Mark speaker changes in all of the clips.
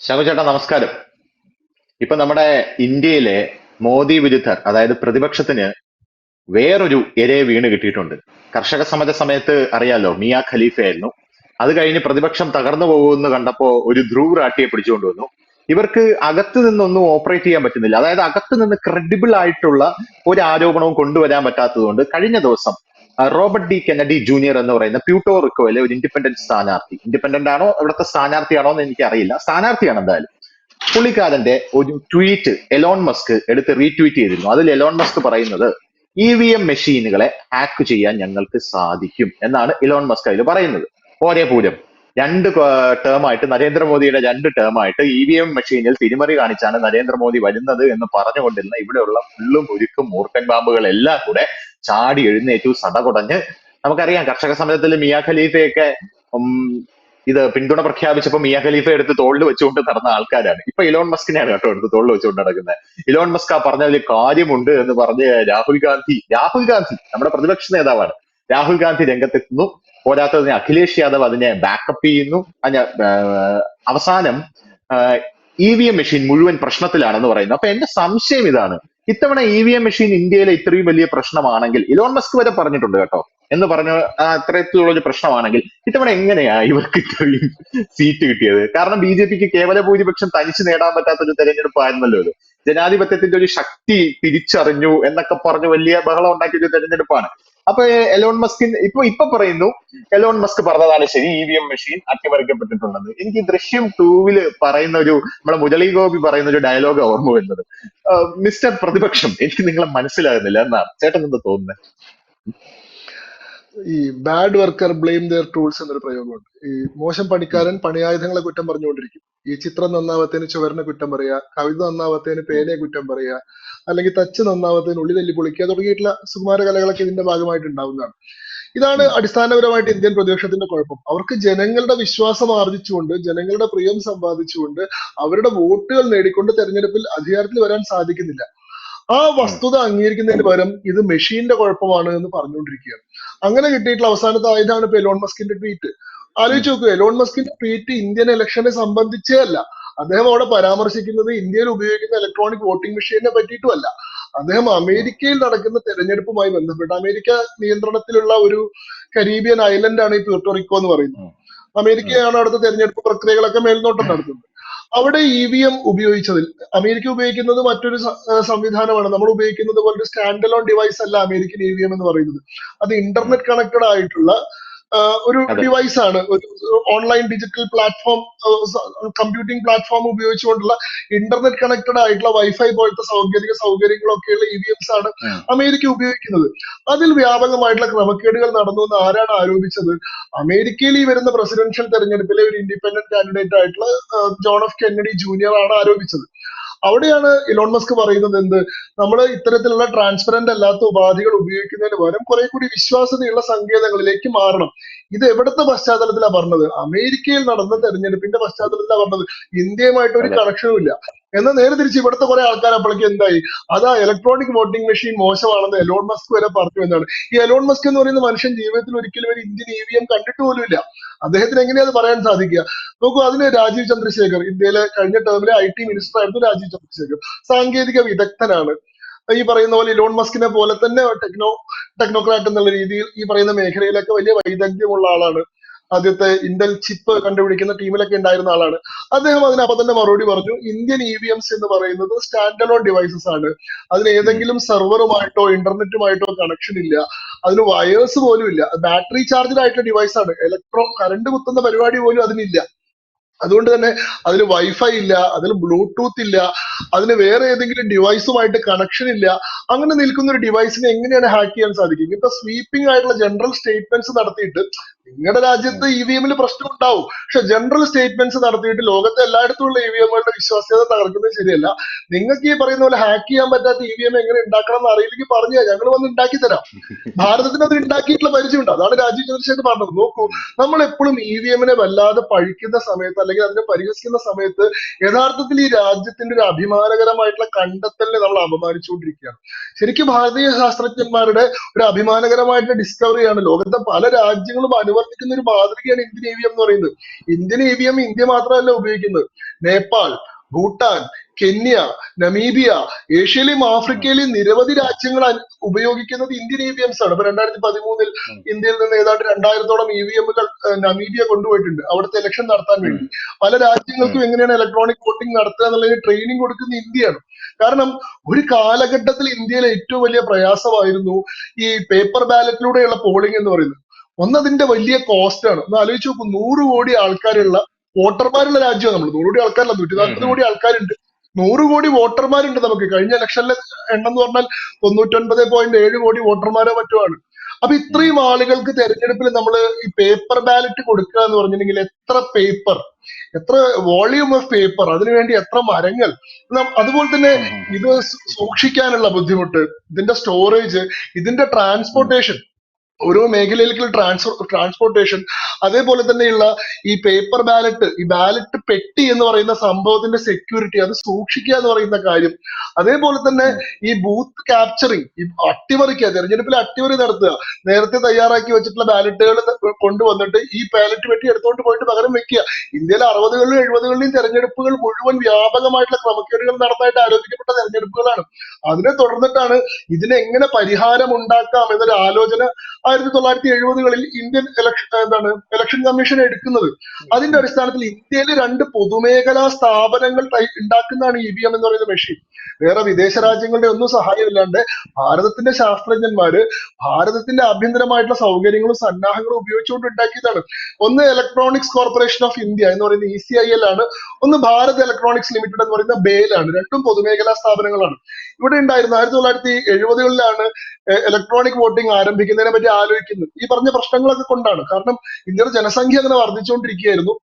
Speaker 1: ശാമു ചേട്ടാ നമസ്കാരം. ഇപ്പൊ നമ്മുടെ ഇന്ത്യയിലെ മോദി വിരുദ്ധർ അതായത് പ്രതിപക്ഷത്തിന് വേറൊരു ഇരയെ വീണ് കിട്ടിയിട്ടുണ്ട്. കർഷക സമര സമയത്ത് അറിയാലോ മിയ ഖലീഫയായിരുന്നു. അത് കഴിഞ്ഞ് പ്രതിപക്ഷം തകർന്നു പോകുമെന്ന് കണ്ടപ്പോ ഒരു ധ്രുവ് റാട്ടിയെ പിടിച്ചുകൊണ്ട് വന്നു. ഇവർക്ക് അകത്ത് നിന്നൊന്നും ഓപ്പറേറ്റ് ചെയ്യാൻ പറ്റുന്നില്ല. അതായത് അകത്ത് നിന്ന് ക്രെഡിബിൾ ആയിട്ടുള്ള ഒരു ആരോപണവും കൊണ്ടുവരാൻ പറ്റാത്തതുകൊണ്ട് കഴിഞ്ഞ ദിവസം റോബർട്ട് ഡി കെനഡി ജൂനിയർ എന്ന് പറയുന്ന പ്യൂട്ടോ റിക്കോയിലെ ഒരു ഇൻഡിപെൻഡന്റ് സ്ഥാനാർത്ഥി. ഇൻഡിപെൻഡന്റ് ആണോ? ഇവിടുത്തെ സ്ഥാനാർത്ഥിയാണോ എന്ന് എനിക്കറിയില്ല. സ്ഥാനാർത്ഥിയാണ് എന്തായാലും. പുള്ളിക്കാരന്റെ ഒരു ട്വീറ്റ് എലോൺ മസ്ക് എടുത്ത് റീട്വീറ്റ് ചെയ്തിരുന്നു. അതിൽ എലോൺ മസ്ക് പറയുന്നത് ഇ വി എം മെഷീനുകളെ ഹാക്ക് ചെയ്യാൻ ഞങ്ങൾക്ക് സാധിക്കും എന്നാണ് ഇലോൺ മസ്ക് അതിൽ പറയുന്നത്. ഓരേ പൂരം. രണ്ട് ടേം ആയിട്ട് നരേന്ദ്രമോദിയുടെ രണ്ട് ടേം ആയിട്ട് ഇ വി എം മെഷീനിൽ തിരിമറി കാണിച്ചാണ് നരേന്ദ്രമോദി വരുന്നത് എന്ന് പറഞ്ഞുകൊണ്ടിരുന്ന ഇവിടെയുള്ള ഫുള്ളും ഉരുക്കും മൂർഖൻ പാമ്പുകളെല്ലാം കൂടെ ചാടി എഴുന്നേറ്റു സടകുടഞ്ഞ്. നമുക്കറിയാം കർഷക സമരത്തിൽ മിയ ഖലീഫയൊക്കെ ഇത് പിന്തുണ പ്രഖ്യാപിച്ചപ്പോൾ മിയാ ഖലീഫ എടുത്ത് തോളിൽ വെച്ചുകൊണ്ട് നടന്ന ആൾക്കാരാണ്. ഇപ്പൊ ഇലോൺ മസ്കിനെയാണ് കേട്ടോ എടുത്ത് തോളിൽ വെച്ചുകൊണ്ട് നടക്കുന്നത്. ഇലോൺ മസ്ക് ആ പറഞ്ഞതിൽ കാര്യമുണ്ട് എന്ന് പറഞ്ഞ് രാഹുൽ ഗാന്ധി രാഹുൽ ഗാന്ധി നമ്മുടെ പ്രതിപക്ഷ നേതാവാണ്. രാഹുൽ ഗാന്ധി രംഗത്തെത്തുന്നു. പോരാത്തതിന് അഖിലേഷ് യാദവ് അതിനെ ബാക്കപ്പ് ചെയ്യുന്നു. അതിന് അവസാനം ഇ വി എം മെഷീൻ മുഴുവൻ പ്രശ്നത്തിലാണെന്ന് പറയുന്നു. അപ്പൊ എന്റെ സംശയം ഇതാണ്. ഇത്തവണ ഇ വി എം മെഷീൻ ഇന്ത്യയിലെ ഇത്രയും വലിയ പ്രശ്നമാണെങ്കിൽ ഇലോൺ മസ്ക് വരെ പറഞ്ഞിട്ടുണ്ട് കേട്ടോ എന്ന് പറഞ്ഞു അത്രത്തോളം പ്രശ്നമാണെങ്കിൽ ഇത്തവണ എങ്ങനെയാ ഇവർക്ക് ഇത്രയും സീറ്റ് കിട്ടിയത്? കാരണം ബി ജെ പിക്ക് കേവല ഭൂരിപക്ഷം തനിച്ച് നേടാൻ പറ്റാത്ത ഒരു തെരഞ്ഞെടുപ്പായിരുന്നല്ലോ ഇത്. ജനാധിപത്യത്തിന്റെ ഒരു ശക്തി തിരിച്ചറിഞ്ഞു എന്നൊക്കെ പറഞ്ഞു വലിയ ബഹളം ഉണ്ടാക്കിയ ഒരു തെരഞ്ഞെടുപ്പാണ്. അപ്പൊ എലോൺ മസ്കിൻ ഇപ്പൊ ഇപ്പൊ പറയുന്നു എലോൺ മസ്ക് പറഞ്ഞതാണ് ശരി ഇ വി എം മെഷീൻ അട്ടിമറിക്കപ്പെട്ടിട്ടുണ്ടെന്ന് എനിക്ക് ദൃശ്യം ടൂവിൽ പറയുന്ന ഒരു നമ്മുടെ മുരളി ഗോപി പറയുന്ന ഒരു ഡയലോഗ് ഓർമ്മ വരുന്നത്. മിസ്റ്റർ പ്രതിപക്ഷം എനിക്ക് നിങ്ങളെ മനസ്സിലാകുന്നില്ല എന്നാണ് ചേട്ടൻ എന്താ തോന്നുന്നത്
Speaker 2: ഈ bad worker blame their tools എന്നൊരു പ്രയോഗമുണ്ട്. ഈ മോശം പണിക്കാരൻ പണിയായുധങ്ങളെ കുറ്റം പറഞ്ഞുകൊണ്ടിരിക്കും. ഈ ചിത്രം നന്നാവത്തേന് ചുവരനെ കുറ്റം പറയുക കവിത നന്നാവത്തേന് പേനയെ കുറ്റം പറയുക അല്ലെങ്കിൽ തച്ച് നന്നാവാത്തതിന് ഉള്ളി തല്ലി പൊളിക്കുക. തുടങ്ങിയിട്ടുള്ള സുകുമാര കലകളൊക്കെ ഇതിന്റെ ഭാഗമായിട്ട് ഉണ്ടാവുന്നതാണ് ഇതാണ് അടിസ്ഥാനപരമായിട്ട് ഇന്ത്യൻ പ്രതിപക്ഷത്തിന്റെ കുഴപ്പം. അവർക്ക് ജനങ്ങളുടെ വിശ്വാസം ആർജിച്ചുകൊണ്ട് ജനങ്ങളുടെ പ്രിയം സമ്പാദിച്ചുകൊണ്ട് അവരുടെ വോട്ടുകൾ നേടിക്കൊണ്ട് തെരഞ്ഞെടുപ്പിൽ അധികാരത്തിൽ വരാൻ സാധിക്കുന്നില്ല. ആ വസ്തുത അംഗീകരിക്കുന്നതിന് പകരം ഇത് മെഷീന്റെ കുഴപ്പമാണ് എന്ന് പറഞ്ഞുകൊണ്ടിരിക്കുകയാണ്. അങ്ങനെ കിട്ടിയിട്ടുള്ള അവസാനത്തെ ആയുധമാണ് ഇപ്പൊ എലോൺ മസ്കിന്റെ ട്വീറ്റ്. ആലോചിച്ച് നോക്കുക എലോൺ മസ്കിന്റെ ട്വീറ്റ് ഇന്ത്യൻ ഇലക്ഷനെ സംബന്ധിച്ചേ അല്ല. അദ്ദേഹം അവിടെ പരാമർശിക്കുന്നത് ഇന്ത്യയിൽ ഉപയോഗിക്കുന്ന ഇലക്ട്രോണിക് വോട്ടിംഗ് മെഷീനെ പറ്റിയിട്ടുമല്ല. അദ്ദേഹം അമേരിക്കയിൽ നടക്കുന്ന തെരഞ്ഞെടുപ്പുമായി ബന്ധപ്പെട്ട് അമേരിക്ക നിയന്ത്രണത്തിലുള്ള ഒരു കരീബിയൻ ഐലൻഡ് ആണ് ഈ പ്യൂർട്ടോറിക്കോ എന്ന് പറയുന്നത്. അമേരിക്കയാണ് അവിടുത്തെ തെരഞ്ഞെടുപ്പ് പ്രക്രിയകളൊക്കെ മേൽനോട്ടം നടത്തുന്നത്. അവിടെ ഇ വി എം ഉപയോഗിച്ചതിൽ അമേരിക്ക ഉപയോഗിക്കുന്നത് മറ്റൊരു സംവിധാനമാണ്. നമ്മൾ ഉപയോഗിക്കുന്നത് പോലെ ഒരു സ്റ്റാൻഡ് അലോൺ ഡിവൈസ് അല്ല അമേരിക്കൻ ഇ വി എം എന്ന് പറയുന്നത്. അത് ഇന്റർനെറ്റ് കണക്റ്റഡ് ആയിട്ടുള്ള ഒരു. ഡിവൈസ് ആണ്. ഒരു online digital platform computing platform ഉപയോഗിച്ചുകൊണ്ടുള്ള internet connected ആയിട്ടുള്ള വൈഫൈ പോലത്തെ സാങ്കേതിക സൗകര്യങ്ങളൊക്കെയുള്ള ഇ വി എംസ് ആണ് അമേരിക്ക ഉപയോഗിക്കുന്നത്. അതിൽ വ്യാപകമായിട്ടുള്ള ക്രമക്കേടുകൾ നടന്നു എന്ന് ആരാണ് ആരോപിച്ചത്? അമേരിക്കയിൽ ഈ വരുന്ന പ്രസിഡൻഷ്യൽ തെരഞ്ഞെടുപ്പിലെ ഒരു ഇൻഡിപെൻഡന്റ് കാൻഡിഡേറ്റ് ആയിട്ടുള്ള ജോൺ എഫ് കെന്നഡി ജൂനിയർ ആണ് ആരോപിച്ചത്. അവിടെയാണ് ഇലോൺ മസ്ക് പറയുന്നത് എന്ത്? നമ്മൾ ഇത്തരത്തിലുള്ള ട്രാൻസ്പെറന്റ് അല്ലാത്ത ഉപാധികൾ ഉപയോഗിക്കുന്നതിന് പകരം കുറെ കൂടി വിശ്വാസ്യതയുള്ള സങ്കേതങ്ങളിലേക്ക് മാറണം. ഇത് എവിടുത്തെ പശ്ചാത്തലത്തിലാണ് പറഞ്ഞത്? അമേരിക്കയിൽ നടന്ന തെരഞ്ഞെടുപ്പിന്റെ പശ്ചാത്തലത്തിലാണ് പറഞ്ഞത്. ഇന്ത്യയുമായിട്ട് ഒരു. കണക്ഷനും ഇല്ല. എന്നാൽ നേരെ തിരിച്ച് ഇവിടുത്തെ കുറെ ആൾക്കാർ അപ്പോഴേക്ക് എന്തായി? അതാ ഇലക്ട്രോണിക് വോട്ടിംഗ് മെഷീൻ മോശമാണെന്ന് എലോൺ മസ്ക് വരെ പറഞ്ഞു എന്നാണ്. ഈ എലോൺ മസ്ക് എന്ന് പറയുന്ന മനുഷ്യൻ ജീവിതത്തിൽ ഒരിക്കലും ഒരു ഇന്ത്യൻ ഇ വി എം കണ്ടിട്ട് പോലും ഇല്ല. അദ്ദേഹത്തിന് എങ്ങനെയാ അത് പറയാൻ സാധിക്കുക? നോക്കൂ അതിന് രാജീവ് ചന്ദ്രശേഖർ ഇന്ത്യയിലെ കഴിഞ്ഞ ടേമിലെ ഐ ടി മിനിസ്റ്റർ ആയിരുന്നു രാജീവ് ചന്ദ്രശേഖർ. സാങ്കേതിക വിദഗ്ധനാണ്. ഈ പറയുന്ന പോലെ ഇലോൺ മസ്കിനെ പോലെ തന്നെ ടെക്നോ ടെക്നോക്രാറ്റ് എന്നുള്ള രീതിയിൽ ഈ പറയുന്ന മേഖലയിലൊക്കെ വലിയ വൈദഗ്ധ്യമുള്ള ആളാണ്. ആദ്യത്തെ ഇന്റൽ ചിപ്പ് കണ്ടുപിടിക്കുന്ന ടീമിലൊക്കെ ഉണ്ടായിരുന്ന ആളാണ്. അദ്ദേഹം അതിന് അപ്പൊ തന്നെ മറുപടി പറഞ്ഞു ഇന്ത്യൻ ഇ വി എംസ് എന്ന് പറയുന്നത് സ്റ്റാൻഡ് അലോൺ ഡിവൈസസ് ആണ്. അതിന് ഏതെങ്കിലും സെർവറുമായിട്ടോ ഇന്റർനെറ്റുമായിട്ടോ കണക്ഷൻ ഇല്ല. അതിന് വയേഴ്സ് പോലും ഇല്ല. ബാറ്ററി ചാർജഡ് ആയിട്ടുള്ള ഡിവൈസ് ആണ്. ഇലക്ട്രോ കറണ്ട് കുത്തുന്ന പരിപാടി പോലും അതിനില്ല. അതുകൊണ്ട് തന്നെ അതിൽ വൈഫൈ ഇല്ല അതിൽ ബ്ലൂടൂത്ത് ഇല്ല അതിന് വേറെ ഏതെങ്കിലും ഡിവൈസുമായിട്ട് കണക്ഷൻ ഇല്ല. അങ്ങനെ നിൽക്കുന്ന ഒരു ഡിവൈസിനെ എങ്ങനെയാണ് ഹാക്ക് ചെയ്യാൻ സാധിക്കും? ഇങ്ങനത്തെ സ്വീപ്പിംഗ് ആയിട്ടുള്ള ജനറൽ സ്റ്റേറ്റ്മെന്റ്സ് നടത്തിയിട്ട് നിങ്ങളുടെ രാജ്യത്ത് ഇ വി എമ്മിൽ പ്രശ്നം ഉണ്ടാവും. പക്ഷെ ജനറൽ സ്റ്റേറ്റ്മെന്റ്സ് നടത്തിയിട്ട് ലോകത്തെ എല്ലായിടത്തുമുള്ള ഇ വി എമ്മുകളുടെ വിശ്വാസ്യത തകർക്കുന്നത് ശരിയല്ല. നിങ്ങൾക്ക് ഈ പറയുന്ന പോലെ ഹാക്ക് ചെയ്യാൻ പറ്റാത്ത ഇ വി എം എങ്ങനെ ഉണ്ടാക്കണം എന്ന് അറിയില്ലെങ്കിൽ പറഞ്ഞാൽ ഞങ്ങൾ വന്ന് ഉണ്ടാക്കി തരാം. ഭാരതത്തിന് അത് ഉണ്ടാക്കിയിട്ടുള്ള പരിചയമുണ്ട്. അതാണ് രാജീവ് ചന്ദ്രശേഖർ പറഞ്ഞത്. നോക്കൂ നമ്മൾ എപ്പോഴും ഇ വി എമ്മിനെ വല്ലാതെ പഴിക്കുന്ന സമയത്ത് അല്ലെങ്കിൽ അതിനെ പരിഹസിക്കുന്ന സമയത്ത് യഥാർത്ഥത്തിൽ ഈ രാജ്യത്തിന്റെ ഒരു അഭിമാനം അഭിമാനകരമായിട്ടുള്ള കണ്ടെത്തലിനെ നമ്മൾ അപമാനിച്ചുകൊണ്ടിരിക്കുകയാണ്. ശരിക്കും ഭാരതീയ ശാസ്ത്രജ്ഞന്മാരുടെ ഒരു അഭിമാനകരമായിട്ടുള്ള ഡിസ്കവറിയാണ് ലോകത്തെ പല രാജ്യങ്ങളും അനുവർത്തിക്കുന്ന ഒരു മാതൃകയാണ് ഇന്ത്യൻ ഏവിയം എന്ന് പറയുന്നത്. ഇന്ത്യൻ ഏവിയം ഇന്ത്യ മാത്രമല്ല ഉപയോഗിക്കുന്നത്. നേപ്പാൾ ഭൂട്ടാൻ കെന്യ നമീബിയ ഏഷ്യയിലും ആഫ്രിക്കയിലും നിരവധി രാജ്യങ്ങൾ ഉപയോഗിക്കുന്നത് ഇന്ത്യൻ ഇ വി എംസ് ആണ്. ഇപ്പൊ രണ്ടായിരത്തി പതിമൂന്നിൽ. ഇന്ത്യയിൽ നിന്ന് ഏതാണ്ട് രണ്ടായിരത്തോളം ഇ വി എമ്മുകൾ നമീബിയ കൊണ്ടുപോയിട്ടുണ്ട്. അവിടുത്തെ ഇലക്ഷൻ നടത്താൻ വേണ്ടി. പല രാജ്യങ്ങൾക്കും എങ്ങനെയാണ് ഇലക്ട്രോണിക് വോട്ടിംഗ് നടത്തുക എന്നുള്ളതിന് ട്രെയിനിങ് കൊടുക്കുന്ന ഇന്ത്യയാണ്. കാരണം ഒരു കാലഘട്ടത്തിൽ ഇന്ത്യയിലെ ഏറ്റവും വലിയ പ്രയാസമായിരുന്നു ഈ പേപ്പർ ബാലറ്റിലൂടെയുള്ള പോളിംഗ് എന്ന് പറയുന്നത്. ഒന്നതിന്റെ വലിയ കോസ്റ്റ് ആണ്. ഒന്ന് ആലോചിച്ച് നോക്കൂ നൂറ് കോടി ആൾക്കാരുള്ള വോട്ടർമാരുള്ള രാജ്യമാണ് നമ്മൾ നൂറ് കോടി ആൾക്കാരല്ല. നൂറ്റി നാൽപ്പത്. കോടി ആൾക്കാരുണ്ട്. നൂറ് കോടി വോട്ടർമാരുണ്ട് നമുക്ക്. കഴിഞ്ഞ ഇലക്ഷനിലെ എണ്ണം എന്ന് പറഞ്ഞാൽ തൊണ്ണൂറ്റൊൻപത് പോയിന്റ് ഏഴ് കോടി വോട്ടർമാരോ മറ്റോ ആണ്. അപ്പൊ ഇത്രയും ആളുകൾക്ക് തെരഞ്ഞെടുപ്പിൽ നമ്മൾ ഈ പേപ്പർ ബാലറ്റ് കൊടുക്കുക എന്ന് പറഞ്ഞിട്ടുണ്ടെങ്കിൽ എത്ര പേപ്പർ എത്ര വോളിയൂം ഓഫ് പേപ്പർ അതിനുവേണ്ടി എത്ര മരങ്ങൾ? അതുപോലെ തന്നെ ഇത് സൂക്ഷിക്കാനുള്ള ബുദ്ധിമുട്ട് ഇതിന്റെ സ്റ്റോറേജ് ഇതിന്റെ ട്രാൻസ്പോർട്ടേഷൻ ഓരോ മേഖലയിലേക്കുള്ള ട്രാൻസ്ഫർ ട്രാൻസ്പോർട്ടേഷൻ അതേപോലെ തന്നെയുള്ള ഈ പേപ്പർ ബാലറ്റ് ഈ ബാലറ്റ് പെട്ടി എന്ന് പറയുന്ന സംഭവത്തിന്റെ സെക്യൂരിറ്റി അത് സൂക്ഷിക്കുക എന്ന് പറയുന്ന കാര്യം. അതേപോലെ തന്നെ ഈ ബൂത്ത് ക്യാപ്ചറിങ് ഈ അട്ടിമറിക്കുക തെരഞ്ഞെടുപ്പിൽ അട്ടിമറി നടത്തുക. നേരത്തെ തയ്യാറാക്കി വെച്ചിട്ടുള്ള ബാലറ്റുകൾ കൊണ്ടുവന്നിട്ട് ഈ ബാലറ്റ് പെട്ടി എടുത്തുകൊണ്ട് പോയിട്ട് പകരം വെക്കുക. ഇന്ത്യയിലെ അറുപതുകളിലും എഴുപതുകളിലും തെരഞ്ഞെടുപ്പുകൾ മുഴുവൻ വ്യാപകമായിട്ടുള്ള ക്രമക്കേടുകൾ നടന്നതായിട്ട് ആരോപിക്കപ്പെട്ട തെരഞ്ഞെടുപ്പുകളാണ്. അതിനെ തുടർന്നിട്ടാണ് ഇതിനെങ്ങനെ പരിഹാരം ഉണ്ടാക്കാം എന്നൊരു ആലോചന ആയിരത്തി തൊള്ളായിരത്തി എഴുപതുകളിൽ ഇന്ത്യൻ ഇലക്ഷൻ എന്താണ് ഇലക്ഷൻ കമ്മീഷൻ എടുക്കുന്നത്. അതിന്റെ അടിസ്ഥാനത്തിൽ ഇന്ത്യയിലെ രണ്ട് പൊതുമേഖലാ സ്ഥാപനങ്ങൾ ഉണ്ടാക്കുന്നതാണ് ഇ ബി എം എന്ന് പറയുന്ന മെഷീൻ വേറെ വിദേശ രാജ്യങ്ങളുടെ ഒന്നും സഹായമില്ലാണ്ട് ഭാരതത്തിന്റെ ശാസ്ത്രജ്ഞന്മാര് ഭാരതത്തിന്റെ ആഭ്യന്തരമായിട്ടുള്ള സൗകര്യങ്ങളും സന്നാഹങ്ങളും ഉപയോഗിച്ചുകൊണ്ട് ഉണ്ടാക്കിയതാണ്. ഒന്ന് ഇലക്ട്രോണിക്സ് കോർപ്പറേഷൻ ഓഫ് ഇന്ത്യ എന്ന് പറയുന്ന ഇ സി ഐ എൽ ആണ്. ഒന്ന് ഭാരത് ഇലക്ട്രോണിക്സ് ലിമിറ്റഡ് എന്ന് പറയുന്ന ബേൽ ആണ്. രണ്ടും പൊതുമേഖലാ സ്ഥാപനങ്ങളാണ്. ഇവിടെ ഉണ്ടായിരുന്നു. ആയിരത്തി തൊള്ളായിരത്തി എഴുപതുകളിലാണ് ഇലക്ട്രോണിക് വോട്ടിംഗ് ആരംഭിക്കുന്നതിനെ പറ്റി ആലോചിക്കുന്നത് ഈ പറഞ്ഞ പ്രശ്നങ്ങളൊക്കെ കൊണ്ടാണ്. കാരണം ഇന്ത്യയുടെ ജനസംഖ്യ അങ്ങനെ വർദ്ധിച്ചുകൊണ്ടിരിക്കുകയായിരുന്നു.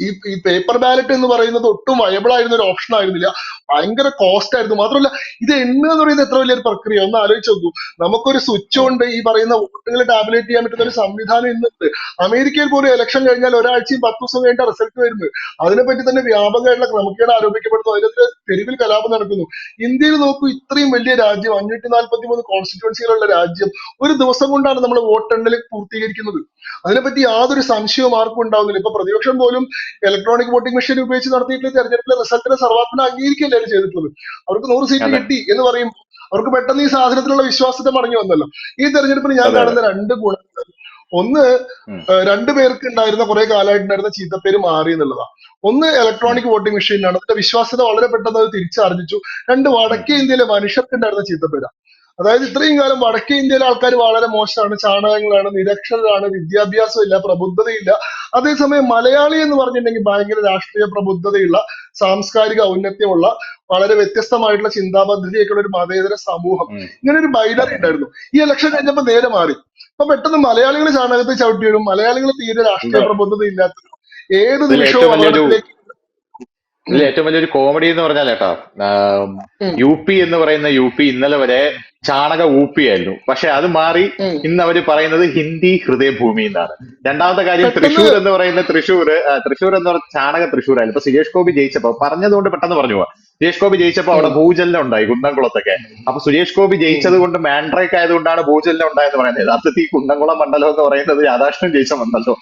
Speaker 2: ഈ ഈ പേപ്പർ ബാലറ്റ് എന്ന് പറയുന്നത് ഒട്ടും വയബിൾ ആയിരുന്ന ഒരു ഓപ്ഷൻ ആയിരുന്നില്ല. ഭയങ്കര കോസ്റ്റ് ആയിരുന്നു. മാത്രമല്ല ഇത് എണ്ണുക എന്ന് പറയുന്നത് എത്ര വലിയൊരു പ്രക്രിയ? ഒന്ന് ആലോചിച്ച് നോക്കൂ. നമുക്കൊരു സ്വിച്ച് കൊണ്ട് ഈ പറയുന്ന വോട്ടുകൾ ടാബുലേറ്റ് ചെയ്യാൻ പറ്റുന്ന ഒരു സംവിധാനം ഇന്നുണ്ട്. അമേരിക്കയിൽ പോലും ഇലക്ഷൻ കഴിഞ്ഞാൽ ഒരാഴ്ചയും പത്ത് ദിവസം കഴിഞ്ഞ റിസൾട്ട് വരുന്നത്. അതിനെപ്പറ്റി തന്നെ വ്യാപകമായിട്ടുള്ള ക്രമക്കേട് ആരോപിക്കപ്പെടുന്നു. അതിനെതിരെ തെരുവിൽ കലാപം നടക്കുന്നു. ഇന്ത്യയിൽ നോക്കൂ ഇത്രയും വലിയ രാജ്യം അഞ്ഞൂറ്റി നാൽപ്പത്തി മൂന്ന് കോൺസ്റ്റിറ്റ്യുവൻസികളുള്ള രാജ്യം ഒരു ദിവസം കൊണ്ടാണ് നമ്മൾ വോട്ടെണ്ണൽ പൂർത്തീകരിക്കുന്നത്. അതിനെപ്പറ്റി യാതൊരു സംശയവും ആർക്കും ഉണ്ടാവുന്നില്ല. ഇപ്പൊ പ്രതിപക്ഷം പോലും ഇലക്ട്രോണിക് വോട്ടിംഗ് മെഷീൻ ഉപയോഗിച്ച് നടത്തിയിട്ടുള്ള തെരഞ്ഞെടുപ്പിലെ റിസൾട്ടിനെ സർവാത്മന അംഗീകരിക്കുകയല്ലേ ചെയ്തിട്ടുള്ളത്? അവർക്ക് നൂറ് സീറ്റ് കിട്ടി എന്ന് പറയും അവർക്ക് പെട്ടെന്ന് ഈ സാധനത്തിലുള്ള വിശ്വാസത്തെ മടങ്ങി വന്നല്ലോ. ഈ തെരഞ്ഞെടുപ്പിൽ ഞാൻ. കാണുന്ന രണ്ട് ഗുണങ്ങൾ ഒന്ന് രണ്ടു പേർക്ക് ഉണ്ടായിരുന്ന കുറെ കാലമായിട്ടുണ്ടായിരുന്ന ചീത്തപ്പേര് മാറി എന്നുള്ളതാണ്. ഒന്ന് ഇലക്ട്രോണിക് വോട്ടിംഗ് മെഷീനിലാണ് അതിന്റെ വിശ്വാസ്യത വളരെ പെട്ടെന്ന് അത് തിരിച്ചറിഞ്ഞു രണ്ട് വടക്കേ ഇന്ത്യയിലെ മനുഷ്യർക്ക് ഉണ്ടായിരുന്ന ചീത്തപ്പേരാ അതായത് ഇത്രയും കാലം വടക്കേ ഇന്ത്യയിലെ ആൾക്കാർ വളരെ മോശമാണ് ചാണകങ്ങളാണ് നിരക്ഷരരാണ് വിദ്യാഭ്യാസമില്ല പ്രബുദ്ധതയില്ല. അതേസമയം മലയാളി എന്ന് പറഞ്ഞിട്ടുണ്ടെങ്കിൽ ഭയങ്കര രാഷ്ട്രീയ പ്രബുദ്ധതയുള്ള സാംസ്കാരിക ഔന്നത്യമുള്ള വളരെ വ്യത്യസ്തമായിട്ടുള്ള ചിന്താപദ്ധതിയൊക്കെയുള്ള ഒരു മതേതര സമൂഹം. ഇങ്ങനെ ഒരു ബൈലറി ഉണ്ടായിരുന്നു. ഈ ഇലക്ഷൻ കഴിഞ്ഞപ്പോൾ നേരെ മാറി. അപ്പൊ പെട്ടെന്ന് മലയാളികൾ ചാണകത്തിൽ ചവിട്ടിയിടും മലയാളികൾ തീരെ രാഷ്ട്രീയ. പ്രബുദ്ധത ഇല്ലാത്തവരും ഏത് നിമിഷവും
Speaker 1: ഏറ്റവും വലിയൊരു
Speaker 2: അപകടത്തിലേക്ക്
Speaker 1: ഇതിൽ ഏറ്റവും വലിയൊരു കോമഡി എന്ന് പറഞ്ഞാൽ കേട്ടോ യു പി എന്ന് പറയുന്ന യു പി ഇന്നലെ വരെ ചാണക ഊപ്പിയായിരുന്നു. പക്ഷെ അത് മാറി ഇന്ന് അവർ പറയുന്നത് ഹിന്ദി ഹൃദയഭൂമി എന്നാണ്. രണ്ടാമത്തെ കാര്യം തൃശ്ശൂർ എന്ന് പറയുന്ന തൃശ്ശൂർ തൃശ്ശൂർ എന്ന് പറഞ്ഞ ചാണക തൃശ്ശൂർ ആയിരുന്നു ഇപ്പൊ സുരേഷ് ഗോപി ജയിച്ചപ്പോ പറഞ്ഞതുകൊണ്ട് പെട്ടെന്ന് പറഞ്ഞു പോവാ. സുരേഷ് ഗോപി ജയിച്ചപ്പോ അവിടെ ഭൂചലനം ഉണ്ടായി കുന്നംകുളത്തൊക്കെ. അപ്പൊ സുരേഷ് ഗോപി ജയിച്ചത് കൊണ്ട് മാൻഡ്രേക്ക് ആയതുകൊണ്ടാണ് ഭൂചലനം ഉണ്ടായെന്ന് പറയുന്നത്. യഥാർത്ഥത്തിൽ ഈ കുന്നംകുളം മണ്ഡലം എന്ന് പറയുന്നത് രാധാകൃഷ്ണൻ ജയിച്ച മണ്ഡലം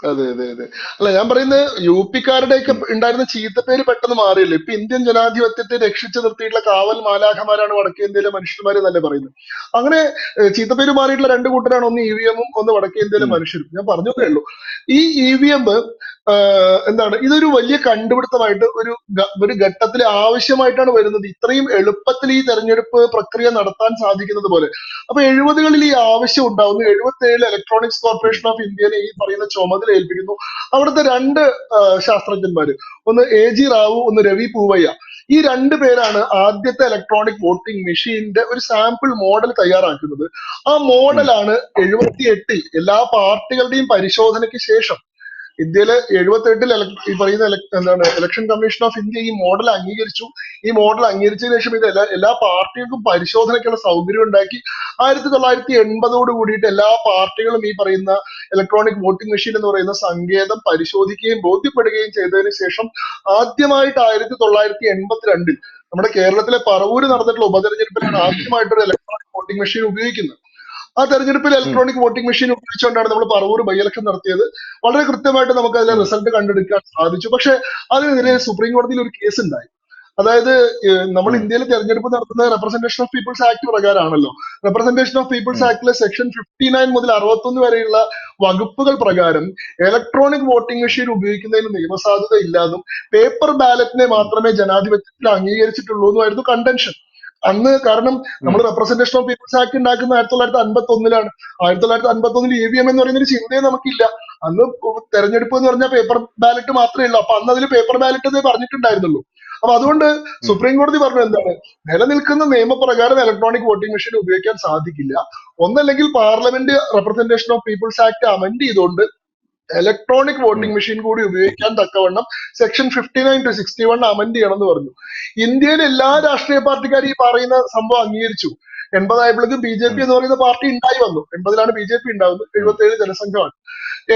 Speaker 2: അതെ അതെ അതെ. അല്ല ഞാൻ പറയുന്നത് യു പിക്കാരുടെയൊക്കെ ഉണ്ടായിരുന്ന ചീത്തപ്പേര് പെട്ടെന്ന് മാറിയല്ലോ? ഇപ്പൊ ഇന്ത്യൻ ജനാധിപത്യത്തെ രക്ഷിച്ചു നിർത്തിയിട്ടുള്ള കാവൽ മാലാഖമാരാണ് വടക്കേ ഇന്ത്യയിലെ മനുഷ്യന്മാര് തന്നെ പറയുന്നത്. അങ്ങനെ ചീത്ത ചീത്തപ്പേര് മാറിയിട്ടുള്ള രണ്ട് കൂട്ടരാണ് ഒന്ന് ഇ വി എമ്മും ഒന്ന് വടക്കേ ഇന്ത്യയിലെ മനുഷ്യരും. ഞാൻ പറഞ്ഞതേ ഉള്ളൂ. ഈ ഇ വി എം എന്താണ്? ഇതൊരു വലിയ കണ്ടുപിടുത്തമായിട്ട് ഒരു ഒരു ഘട്ടത്തിൽ ആവശ്യമായിട്ടാണ് വരുന്നത്. ഇത്രയും എളുപ്പത്തിൽ ഈ തെരഞ്ഞെടുപ്പ് പ്രക്രിയ നടത്താൻ സാധിക്കുന്നത് പോലെ. അപ്പൊ എഴുപതുകളിൽ ഈ ആവശ്യം ഉണ്ടാവുന്നു. എഴുപത്തി ഏഴിൽ ഇലക്ട്രോണിക്സ് കോർപ്പറേഷൻ ഓഫ് ഇന്ത്യനെ ഈ പറയുന്ന ചുമതല ഏൽപ്പിക്കുന്നു. അവിടുത്തെ രണ്ട് ശാസ്ത്രജ്ഞന്മാര്. ഒന്ന് എ ജി റാവു ഒന്ന് രവി പൂവയ്യ. ഈ രണ്ട് പേരാണ് ആദ്യത്തെ ഇലക്ട്രോണിക് വോട്ടിംഗ് മെഷീന്റെ ഒരു സാമ്പിൾ മോഡൽ തയ്യാറാക്കുന്നത്. ആ മോഡലാണ് എഴുപത്തി എട്ടിൽ എല്ലാ പാർട്ടികളുടെയും പരിശോധനയ്ക്ക് ശേഷം ഇന്ത്യയിലെ എഴുപത്തി എട്ടിൽ ഈ പറയുന്ന എന്താണ് ഇലക്ഷൻ കമ്മീഷൻ ഓഫ് ഇന്ത്യ ഈ മോഡൽ അംഗീകരിച്ചു. ഈ മോഡൽ അംഗീകരിച്ചതിന് ശേഷം ഇത് എല്ലാ എല്ലാ പാർട്ടികൾക്കും പരിശോധനയ്ക്കുള്ള സൗകര്യം ഉണ്ടാക്കി. ആയിരത്തി തൊള്ളായിരത്തി എൺപതോട് കൂടിയിട്ട് എല്ലാ പാർട്ടികളും ഈ പറയുന്ന ഇലക്ട്രോണിക് വോട്ടിംഗ് മെഷീൻ എന്ന് പറയുന്ന സങ്കേതം പരിശോധിക്കുകയും ബോധ്യപ്പെടുകയും ചെയ്തതിന് ശേഷം ആദ്യമായിട്ട് ആയിരത്തി തൊള്ളായിരത്തി എൺപത്തിരണ്ടിൽ നമ്മുടെ കേരളത്തിലെ പറവൂര് നടന്നിട്ടുള്ള ഉപതെരഞ്ഞെടുപ്പിലാണ് ആദ്യമായിട്ടൊരു ഇലക്ട്രോണിക് വോട്ടിംഗ് മെഷീൻ ഉപയോഗിക്കുന്നത്. ആ തെരഞ്ഞെടുപ്പിൽ ഇലക്ട്രോണിക് വോട്ടിംഗ് മെഷീൻ ഉപയോഗിച്ചുകൊണ്ടാണ് നമ്മൾ പറവൂർ ബൈ ഇലക്ഷൻ നടത്തിയത്. വളരെ കൃത്യമായിട്ട് നമുക്ക് അതിലെ റിസൾട്ട് കണ്ടെടുക്കാൻ സാധിച്ചു. പക്ഷെ അതിനെതിരെ സുപ്രീം കോടതിയിൽ ഒരു കേസ് ഉണ്ടായി. അതായത് നമ്മൾ ഇന്ത്യയിൽ തെരഞ്ഞെടുപ്പ് നടത്തുന്ന റെപ്രസെന്റേഷൻ ഓഫ് പീപ്പിൾസ് ആക്ട് പ്രകാരമാണല്ലോ റെപ്രസെന്റേഷൻ ഓഫ് പീപ്പിൾസ്. ആക്ടിലെ സെക്ഷൻ ഫിഫ്റ്റി നയൻ മുതൽ അറുപത്തൊന്ന് വരെയുള്ള വകുപ്പുകൾ പ്രകാരം ഇലക്ട്രോണിക് വോട്ടിംഗ് മെഷീൻ ഉപയോഗിക്കുന്നതിന് നിയമസാധുത ഇല്ലാതും പേപ്പർ ബാലറ്റിനെ മാത്രമേ ജനാധിപത്യത്തിൽ അംഗീകരിച്ചിട്ടുള്ളൂ എന്നുമായിരുന്നു കണ്ടൻഷൻ അന്ന് കാരണം നമ്മൾ റെപ്രസെന്റേഷൻ ഓഫ് പീപ്പിൾസ് ആക്ട് ഉണ്ടാക്കുന്ന ആയിരത്തി തൊള്ളായിരത്തി അൻപത്തി ഒന്നിലാണ് ആയിരത്തി തൊള്ളായിരത്തി അൻപത്തി ഒന്നിൽ ഇ വി എം എന്ന് പറയുന്ന ഒരു ചിന്തയെ നമുക്കില്ല. അന്ന് തെരഞ്ഞെടുപ്പ് എന്ന് പറഞ്ഞാൽ പേപ്പർ ബാലറ്റ് മാത്രമേ ഉള്ളൂ. അപ്പൊ അന്ന് അതിൽ പേപ്പർ ബാലറ്റ് എന്നേ പറഞ്ഞിട്ടുണ്ടായിരുന്നുള്ളൂ. അപ്പൊ അതുകൊണ്ട് സുപ്രീം കോടതി പറഞ്ഞു എന്താണ്? നിലനിൽക്കുന്ന നിയമപ്രകാരം ഇലക്ട്രോണിക് വോട്ടിംഗ് മെഷീൻ ഉപയോഗിക്കാൻ സാധിക്കില്ല. ഒന്നല്ലെങ്കിൽ parliament representation of peoples act amend ചെയ്തുകൊണ്ട് ഇലക്ട്രോണിക് വോട്ടിംഗ് മെഷീൻ കൂടി ഉപയോഗിക്കാൻ തക്കവണ്ണം section fifty nine to sixty one amend ചെയ്യണം എന്ന് പറഞ്ഞു. ഇന്ത്യയിലെ എല്ലാ രാഷ്ട്രീയ പാർട്ടിക്കാരും ഈ പറയുന്ന സംഭവം അംഗീകരിച്ചു. എൺപതായപ്പോഴേക്കും ബി ജെ പി എന്ന് പറയുന്ന പാർട്ടി ഉണ്ടായി വന്നു. എൺപതിലാണ് ബി ജെ പി ഉണ്ടാവുന്നത്. എഴുപത്തി ഏഴ് ജനസംഘമാണ്.